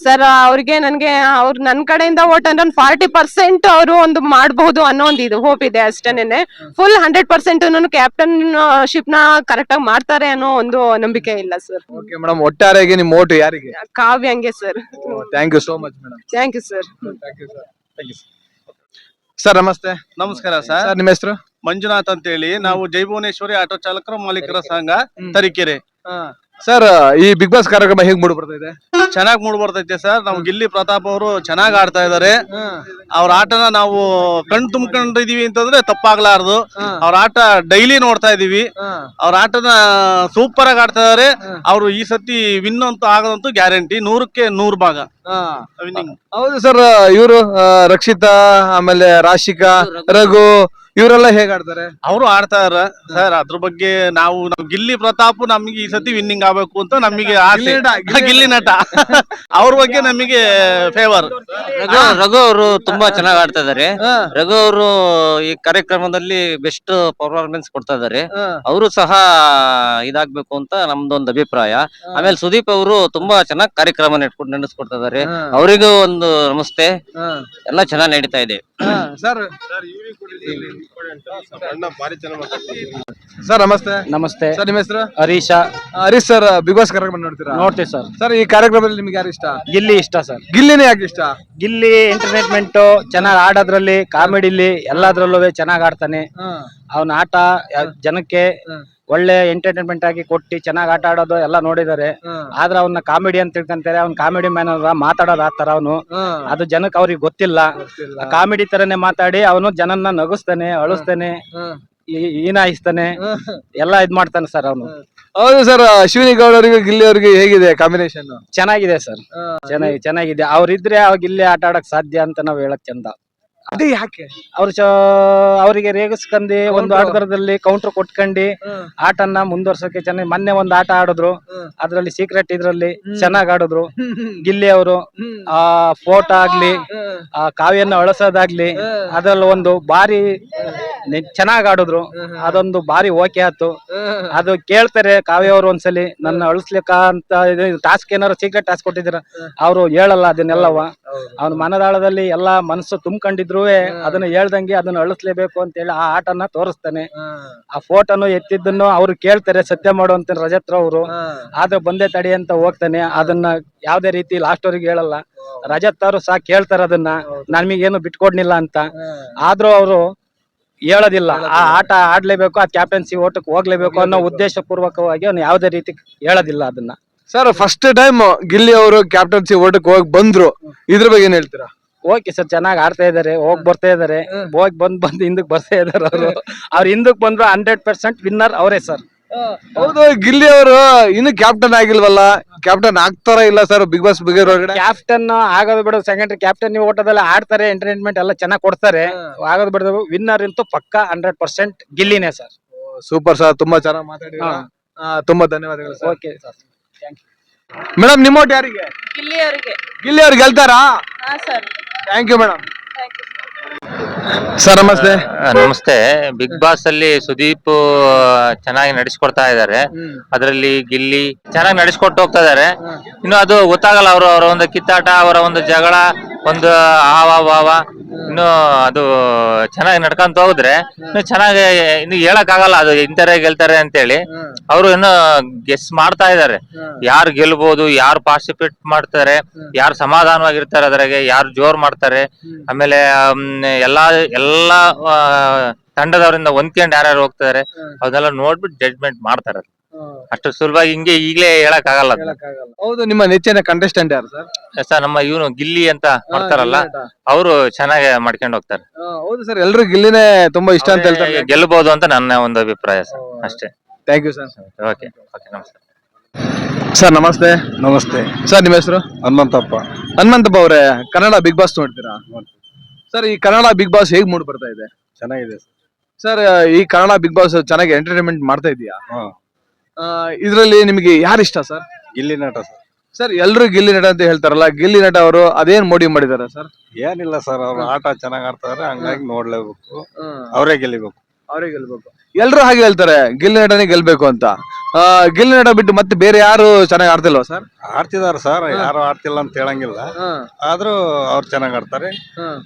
ಸರ್ ಅವ್ರಿಗೆ ನನ್ಗೆ ಅವ್ರು ನನ್ ಕಡೆಯಿಂದ ಓಟ್ ಅಂದ್ರೆ ಒಂದು ಫಾರ್ಟಿ ಪರ್ಸೆಂಟ್ ಅವರು ಒಂದು ಮಾಡಬಹುದು ಅನ್ನೋ ಒಂದು ಇದು ಹೋಪ್ ಇದೆ ಅಷ್ಟೇನೆ ಫುಲ್ ಹಂಡ್ರೆಡ್ ಪರ್ಸೆಂಟ್ ಕ್ಯಾಪ್ಟನ್ ಶಿಪ್ನ ಕರೆಕ್ಟ್ ಆಗಿ ಮಾಡ್ತಾರೆ ಅನ್ನೋ ಒಂದು ನಂಬಿಕೆ ಇಲ್ಲ ಸರ್ ಓಕೆ ಮೇಡಮ್ ಒಟ್ಟಾರೆಗೆ ನಿಮ್ ಓಟು ಯಾರಿಗೆ? ಕಾವ್ಯಂಗೆ sir thank you so much madam thank you sir sir ನಮಸ್ತೆ. ನಮಸ್ಕಾರ ಸರ್. ಸರ್ ನಿಮ್ಮ ಹೆಸರು? ಮಂಜುನಾಥ್ ಅಂತ ಹೇಳಿ ನಾವು ಜೈ ಭುವನೇಶ್ವರಿ ಆಟೋ ಚಾಲಕರ ಮಾಲೀಕರ ಸಂಘ ತರೀಕೆರೆ. ಸರ್ ಈ ಬಿಗ್ ಬಾಸ್ ಕಾರ್ಯಕ್ರಮ ಹೇಗ್ ಮೂಡ್ ಬರ್ತಾ ಇದೆ? ಚೆನ್ನಾಗ್ ಮೂಡ್ ಬರ್ತೈತೆ ಸರ್. ನಾವು ಗಿಲ್ಲಿ ಪ್ರತಾಪ್ ಅವರು ಚೆನ್ನಾಗ್ ಆಡ್ತಾ ಇದಾರೆ. ಅವ್ರ ಆಟನ ನಾವು ಕಣ್ ತುಂಬ್ಕೊಂಡಿದೀವಿ ಅಂತಂದ್ರೆ ತಪ್ಪಾಗ್ಲಾರ್ದು. ಅವ್ರ ಆಟ ಡೈಲಿ ನೋಡ್ತಾ ಇದೀವಿ. ಅವ್ರ ಆಟನ ಸೂಪರ್ ಆಗಿ ಆಡ್ತಾ ಇದಾರೆ. ಅವರು ಈ ಸತಿ ವಿನ್ ಅಂತೂ ಆಗದಂತೂ ಗ್ಯಾರಂಟಿ. ನೂರಕ್ಕೆ ನೂರ್ ಭಾಗ. ಹೌದು ಸರ್ ಇವರು ರಕ್ಷಿತಾ ಆಮೇಲೆ ರಾಶಿಕಾ ರಘು. ಇವರೆಲ್ಲ ಹೇಗ್ ಆಡ್ತಾರೆ? ಅವರು ಆಡ್ತಾ ಇದಾರೆ ಸರ್ ಅದ್ರ ಬಗ್ಗೆ ನಾವು ನಮ್ ಗಿಲ್ಲಿ ಪ್ರತಾಪ್ ನಮ್ಗೆ ಈ ಸತಿ ವಿನ್ನಿಂಗ್ ಆಗ್ಬೇಕು ಅಂತ ನಮಗೆ ಆಸೆ. ಗಿಲ್ಲಿ ನಟ, ಅವ್ರ ಬಗ್ಗೆ ನಮಗೆ ಫೇವರ್ ರಘು ರಘು ಅವರು ತುಂಬಾ ಚೆನ್ನಾಗಿ ಆಡ್ತಾ ಇದಾರೆ ರಘು ಅವರು ಈ ಕಾರ್ಯಕ್ರಮದಲ್ಲಿ ಬೆಸ್ಟ್ ಪರ್ಫಾರ್ಮೆನ್ಸ್ ಕೊಡ್ತಾ ಇದಾರೆ. ಅವರು ಸಹ ಇದಾಗ್ಬೇಕು ಅಂತ ನಮ್ದೊಂದು ಅಭಿಪ್ರಾಯ. ಆಮೇಲೆ ಸುದೀಪ್ ಅವರು ತುಂಬಾ ಚೆನ್ನಾಗಿ ಕಾರ್ಯಕ್ರಮ ನೆಟ್ಕೊಂಡು ನಡೆಸ್ಕೊಡ್ತಾ ಇದಾರೆ. ಅವರಿಗೂ ಒಂದು ನಮಸ್ತೆ. ಎಲ್ಲ ಚೆನ್ನಾಗಿ ನಡೀತಾ ಇದೆ. ಸರ್. ಸರ್ ನಮಸ್ತೆ. ನಮಸ್ತೆ. ಸರ್ ನಿಮ್ಮ ಹೆಸರು? Harisha. Harish sir Bigg Boss ಕಾರ್ಯಕ್ರಮ ನೋಡ್ತೀರಾ? ನೋಡ್ತೀವಿ ಸರ್. ಸರ್ ಈ ಕಾರ್ಯಕ್ರಮದಲ್ಲಿ ನಿಮ್ಗೆ ಯಾರು ಇಷ್ಟ? ಗಿಲ್ಲಿ ಇಷ್ಟ ಸರ್. ಗಿಲ್ಲಿನೇ ಯಾಕೆ ಇಷ್ಟ? ಗಿಲ್ಲಿ ಎಂಟರ್ಟೈನ್ಮೆಂಟ್ ಚೆನ್ನಾಗಿ ಆಡೋದ್ರಲ್ಲಿ ಕಾಮಿಡಿಲಿ ಎಲ್ಲದ್ರಲ್ಲೂ ಚೆನ್ನಾಗಿ ಆಡ್ತಾನೆ. ಅವನ ಆಟ ಜನಕ್ಕೆ ಒಳ್ಳೆ ಎಂಟರ್ಟೈನ್ಮೆಂಟ್ ಆಗಿ ಕೊಟ್ಟು ಚೆನ್ನಾಗಿ ಆಟ ಆಡೋದು ಎಲ್ಲ ನೋಡಿದಾರೆ. ಆದ್ರೆ ಅವ್ನ ಕಾಮಿಡಿ ಅಂತ ತಿಳ್ಕೊಂತಾರೆ ಅವ್ನ ಕಾಮಿಡಿ ಮ್ಯಾನ್ ಅದ ಮಾತಾಡೋದು ಆತರ ಅವನು. ಅದು ಜನಕ್ಕೆ ಅವ್ರಿಗೆ ಗೊತ್ತಿಲ್ಲ. ಕಾಮಿಡಿ ತರನೇ ಮಾತಾಡಿ ಅವನು ಜನನ್ನ ನಗಿಸ್ತಾನೆ ಅಳಿಸ್ತಾನೆ ಈ- ಹೀನಾಯಿಸ್ತಾನೆ ಎಲ್ಲ ಇದ್ ಮಾಡ್ತಾನೆ ಸರ್ ಅವನು. ಹೌದು ಸರ್ ಅಶ್ವಿನಿ ಗೌಡ ಅವರಿಗೆ ಗಿಲ್ಲಿ ಅವರಿಗೆ ಹೇಗಿದೆ ಕಾಂಬಿನೇಷನ್ ಚೆನ್ನಾಗಿದೆ ಸರ್. ಚೆನ್ನಾಗಿ ಚೆನ್ನಾಗಿದೆ. ಅವ್ರಿದ್ರೆ ಅವಾಗ ಇಲ್ಲೇ ಆಟ ಆಡಕ್ ಸಾಧ್ಯ ಅಂತ ನಾವ್ ಹೇಳಕ್ ಚಂದ. ಅದೇ ಯಾಕೆ? ಅವ್ರು ಅವರಿಗೆ ರೇಗಿಸ್ಕಂದಿ ಒಂದು ಆಟದಲ್ಲಿ ಕೌಂಟರ್ ಕೊಟ್ಕಂಡಿ ಆಟನ್ನ ಮುಂದುವರ್ಸಕ್ಕೆ ಚೆನ್ನಾಗಿ ಮೊನ್ನೆ ಒಂದು ಆಟ ಆಡಿದ್ರು. ಅದ್ರಲ್ಲಿ ಸೀಕ್ರೆಟ್ ಇದ್ರಲ್ಲಿ ಚೆನ್ನಾಗ್ ಆಡಿದ್ರು. ಗಿಲ್ಲಿ ಅವರು ಆ ಫೋಟೋ ಆಗ್ಲಿ ಆ ಕಾವ್ಯನ ಅಳಸೋದಾಗ್ಲಿ ಅದ್ರಲ್ಲಿ ಒಂದು ಬಾರಿ ಚೆನ್ನಾಗ್ ಆಡಿದ್ರು. ಅದೊಂದು ಬಾರಿ ಓಕೆ ಆಯ್ತು. ಅದು ಕೇಳ್ತಾರೆ ಕಾವ್ಯ ಅವರು ಒಂದ್ಸಲಿ ನನ್ನ ಅಳಿಸ್ಲಿಕ್ಕ ಅಂತ ಟಾಸ್ಕ್ ಏನಾರು ಸೀಕ್ರೆಟ್ ಟಾಸ್ಕ್ ಕೊಟ್ಟಿದ್ದೀರ? ಅವ್ರು ಹೇಳಲ್ಲ ಅದನ್ನೆಲ್ಲವ. ಅವ್ನ ಮನದಾಳದಲ್ಲಿ ಎಲ್ಲಾ ಮನಸ್ಸು ತುಂಬ್ಕೊಂಡಿದ್ರು. ಅದನ್ನ ಹೇಳ್ದಂಗೆ ಅದನ್ನ ಅಳಿಸ್ಲೇಬೇಕು ಅಂತ ಹೇಳಿ ಆ ಆಟನ ತೋರಿಸ್ತಾನೆ. ಆ ಫೋಟೋನು ಎತ್ತಿದ್ದನ್ನು ಅವ್ರು ಕೇಳ್ತಾರೆ ಸತ್ಯ ಮಾಡು ಅಂತ ರಜತ್ರ ಅವರು. ಆದ್ರೆ ಬಂದೆ ತಡಿ ಅಂತ ಹೋಗ್ತಾನೆ. ಅದನ್ನ ಯಾವ್ದೇ ರೀತಿ ಲಾಸ್ಟ್ ಅವ್ರಿಗೆ ಹೇಳಲ್ಲ. ರಜತ್ ಅವರು ಸಹ ಕೇಳ್ತಾರೆ ಅದನ್ನ. ನಮಗೇನು ಬಿಟ್ಕೊಡ್ನಿಲ್ಲ ಅಂತ. ಆದ್ರೂ ಅವರು ಹೇಳೋದಿಲ್ಲ. ಆ ಆಟ ಆಡ್ಲೇಬೇಕು ಆ ಕ್ಯಾಪ್ಟನ್ಸಿ ಓಟಕ್ಕೆ ಹೋಗ್ಲೇಬೇಕು ಅನ್ನೋ ಉದ್ದೇಶ ಪೂರ್ವಕವಾಗಿ ಅವ್ನು ಯಾವ್ದೇ ರೀತಿ ಹೇಳೋದಿಲ್ಲ ಅದನ್ನ. ಸರ್ ಫಸ್ಟ್ ಟೈಮ್ ಗಿಲ್ಲಿ ಅವರು ಕ್ಯಾಪ್ಟನ್ಸಿ ಓಟಕ್ಕೆ ಹೋಗಿ ಬಂದ್ರು. ಇದ್ರ ಬಗ್ಗೆ ಏನ್ ಹೇಳ್ತೀರಾ? ಓಕೆ ಸರ್ ಚೆನ್ನಾಗಿ ಆಡ್ತಾ ಇದಾರೆ ಹೋಗ್ ಬರ್ತಾ ಇದಾರೆ. ಹೋಗಿ ಬಂದ್ ಬಂದ್ ಹಿಂದಕ್ ಬರ್ತಾ ಇದಾರೆ ಅವರು. ಅವ್ರು ಹಿಂದಕ್ ಬಂದ್ರು ಹಂಡ್ರೆಡ್ ಪರ್ಸೆಂಟ್ ವಿನ್ನರ್ ಅವರೇ ಸರ್. ಹೌದು ಗಿಲ್ಲಿ ಅವರು ಇನ್ನು ಕ್ಯಾಪ್ಟನ್ ಆಗಿಲ್ವಲ್ಲ? ಕ್ಯಾಪ್ಟನ್ ಆಗ್ತಾರ ಇಲ್ಲ sir Bigg Boss Bigg captain ಆಗೋದು ಬಿಡೋದು ಸೆಕೆಂಡ್ರಿ ಕ್ಯಾಪ್ಟನ್ ನೀವು ಓಟದಲ್ಲಿ ಆಡ್ತಾರೆ ಎಂಟರ್ಟೈನ್ಮೆಂಟ್ ಎಲ್ಲ ಚೆನ್ನಾಗಿ ಕೊಡ್ತಾರೆ. ಆಗೋದು ಬಿಡೋದು ವಿನ್ನರ್ ಅಂತೂ ಪಕ್ಕ ಹಂಡ್ರೆಡ್ ಪರ್ಸೆಂಟ್ ಗಿಲ್ಲಿನೇ ಸರ್. ಸೂಪರ್ ಸರ್ ತುಂಬಾ ಚೆನ್ನಾಗಿ ಮಾತಾಡಿ ತುಂಬಾ ಧನ್ಯವಾದಗಳು ಸರ್. ಓಕೆ ಸರ್ ಮೇಡಮ್ ನಿಮ್ಮ ಯಾರಿಗೆ? ಗಿಲ್ಲಿ ಅವರಿಗೆ. ಗಿಲ್ಲಿ ಅವ್ರು ಗೆಲ್ತಾರಾ? ಹಾ sir. Thank you madam sir ನಮಸ್ತೆ ನಮಸ್ತೆ. ಬಿಗ್ ಬಾಸ್ ಅಲ್ಲಿ ಸುದೀಪ್ ಚೆನ್ನಾಗಿ ನಡೆಸ್ಕೊಡ್ತಾ ಇದ್ದಾರೆ. ಅದರಲ್ಲಿ ಗಿಲ್ಲಿ ಚೆನ್ನಾಗಿ ನಡೆಸ್ಕೊಟ್ಟು ಹೋಗ್ತಾ ಇದ್ದಾರೆ. ಇನ್ನು ಅದು ಗೊತ್ತಾಗಲ್ಲ ಅವರು ಅವರ ಒಂದು ಕಿತ್ತಾಟ ಅವರ ಒಂದು ಜಗಳ ಒಂದು ಆವಾ ಭಾವ ಇನ್ನು ಅದು ಚೆನ್ನಾಗಿ ನಡ್ಕೊಂತ ಹೋದ್ರೆ ಇನ್ನು ಚೆನ್ನಾಗಿ ಇನ್ನು ಹೇಳಕ್ ಆಗಲ್ಲ ಅದು ಇಂತಾರೆ ಗೆಲ್ತಾರೆ ಅಂತೇಳಿ. ಅವರು ಇನ್ನು ಗೆಸ್ ಮಾಡ್ತಾ ಇದ್ದಾರೆ. ಯಾರು ಗೆಲ್ಬಹುದು ಯಾರು ಪಾರ್ಟಿಸಿಪೇಟ್ ಮಾಡ್ತಾರೆ ಯಾರು ಸಮಾಧಾನವಾಗಿರ್ತಾರೆ ಅದ್ರಾಗೆ ಯಾರು ಜೋರ್ ಮಾಡ್ತಾರೆ. ಆಮೇಲೆ ಆಮ್, ಎಲ್ಲಾ ಎಲ್ಲಾ ತಂಡದವರಿಂದ ಹೊಂದ್ಕೊಂಡು ಯಾರ್ಯಾರು ಹೋಗ್ತಾರೆ ಅದನ್ನೆಲ್ಲ ನೋಡ್ಬಿಟ್ಟು ಜಡ್ಜ್ಮೆಂಟ್ ಮಾಡ್ತಾರೆ. ಅಷ್ಟು ಸುಲಭವಾಗಿ ಹಿಂಗೆ ಈಗಲೇ ಹೇಳಕ್ ಆಗಲ್ಲ ಹೌದು ನಿಮ್ಮ ನೆಚ್ಚಿನ ಕಂಟೆಸ್ಟೆಂಟ್ ಯಾರು ಸರ್? ಸರ್ ನಮ್ಮ ಇವನು ಗಿಲ್ಲಿ ಅಂತ ಮಾಡ್ತಾರಲ್ಲ ಅವರು ಚೆನ್ನಾಗಿ ಮಾಡ್ಕೊಂಡು ಹೋಗ್ತಾರೆ. ಹೌದು ಸರ್ ಎಲ್ರು ಗಿಲ್ಲಿನೇ ತುಂಬಾ ಇಷ್ಟ ಅಂತ ಹೇಳ್ತಾರೆ. ಗೆಲ್ಲಬಹುದು ಅಂತ ನನ್ನ ಒಂದು ಅಭಿಪ್ರಾಯ ಸರ್ ಅಷ್ಟೇ. Thank you sir okay okay ನಮಸ್ತೆ. ಸರ್ ನಮಸ್ತೆ. ನಮಸ್ತೆ. ಸರ್ ನಿಮ್ಮ ಹೆಸರು? ಹನುಮಂತಪ್ಪ. ಹನುಮಂತಪ್ಪ ಅವರೇ ಕನ್ನಡ ಬಿಗ್ ಬಾಸ್ ನೋಡ್ತೀರಾ? ಸರ್ ಈ ಕನ್ನಡ ಬಿಗ್ ಬಾಸ್ ಹೇಗ್ ಮೂಡ್ ಬರ್ತಾ ಇದೆ? ಚೆನ್ನಾಗಿದೆ ಸರ್. ಈ ಕನ್ನಡ ಬಿಗ್ ಬಾಸ್ ಚೆನ್ನಾಗಿ ಎಂಟರ್ಟೈನ್ಮೆಂಟ್ ಮಾಡ್ತಾ ಇದೆಯಾ? ಹಾ. ಇದರಲ್ಲಿ ನಿಮಗೆ ಯಾರು ಇಷ್ಟ ಸರ್ ಗಿಲ್ಲಿ ನಟ ಸರ್ ಸರ್ ಎಲ್ರು ಗಿಲ್ಲಿ ನಟ ಅಂತ ಹೇಳ್ತಾರಲ್ಲ ಗಿಲ್ಲಿ ನಟ ಅವರು ಅದೇನ್ ಮೋಡಿ ಮಾಡಿದಾರೆ ಸರ್ ಏನಿಲ್ಲ ಸರ್ ಅವ್ರ ಆಟ ಚೆನ್ನಾಗ್ ಆಡ್ತಾರೆ ಹಂಗಾಗಿ ನೋಡ್ಲೇಬೇಕು. ಅವರೇ ಗೆಲ್ಲಿಬೇಕು. ಅವರೇ ಗೆಲ್ಬೇಕು. ಎಲ್ರು ಹಾಗೆ ಹೇಳ್ತಾರೆ ಗಿಲ್ಲಿ ನಟನೆ ಗೆಲ್ಬೇಕು ಅಂತ. ಆ, ಗಿಲ್ಲಿ ನಟ ಬಿಟ್ಟು ಮತ್ತೆ ಬೇರೆ ಯಾರು ಚೆನ್ನಾಗಿ ಆಡ್ತಿಲ್ವಾ ಸರ್ ಆಡ್ತಿದಾರ ಸರ್ ಯಾರು ಆಡ್ತಿಲ್ಲ ಅಂತ ಹೇಳಂಗಿಲ್ಲ. ಆದ್ರೂ ಅವ್ರು ಚೆನ್ನಾಗ್ ಆಡ್ತಾರೆ.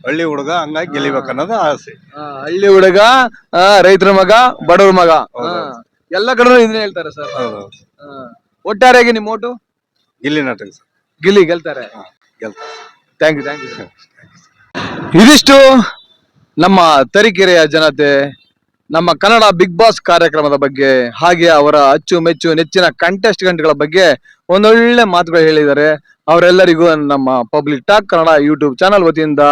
ಹಳ್ಳಿ ಹುಡುಗ ಹಂಗಾಗಿ ಗೆಲ್ಲಿಬೇಕು ಅನ್ನೋದು ಆಸೆ. ಹಳ್ಳಿ ಹುಡುಗ ಆ, ರೈತರ ಮಗ ಬಡವ್ರ ಮಗ. ಎಲ್ಲ ಕಡೆ ಇದನ್ನ ಹೇಳ್ತಾರೆ ಸರ್. ಹೌದು. ಒಟ್ಟಾರೆಯಾಗಿ ನಿಮ್ಮ ಓಟು? ಗಿಲ್ಲಿ ನಟ ಗಿಲ್ಲಿ ಗೆಲ್ತಾರೆ. ಗೆಲ್ತಾರೆ. ಥ್ಯಾಂಕ್ ಯು ಥ್ಯಾಂಕ್ ಯು ಇದಿಷ್ಟು ನಮ್ಮ ತರೀಕೆರೆಯ ಜನತೆ ನಮ್ಮ ಕನ್ನಡ ಬಿಗ್ ಬಾಸ್ ಕಾರ್ಯಕ್ರಮದ ಬಗ್ಗೆ ಹಾಗೆ ಅವರ ಅಚ್ಚು ಮೆಚ್ಚು ನೆಚ್ಚಿನ ಕಂಟೆಸ್ಟೆಂಟ್ಗಳ ಬಗ್ಗೆ ಒಂದೊಳ್ಳೆ ಮಾತುಗಳು ಹೇಳಿದ್ದಾರೆ. ಅವರೆಲ್ಲರಿಗೂ ನಮ್ಮ public talk Kannada YouTube channel ವತಿಯಿಂದ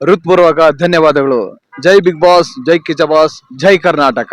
ಹೃತ್ಪೂರ್ವಕ ಧನ್ಯವಾದಗಳು. Jai Bigg Boss Jai Kiccha boss Jai Karnataka.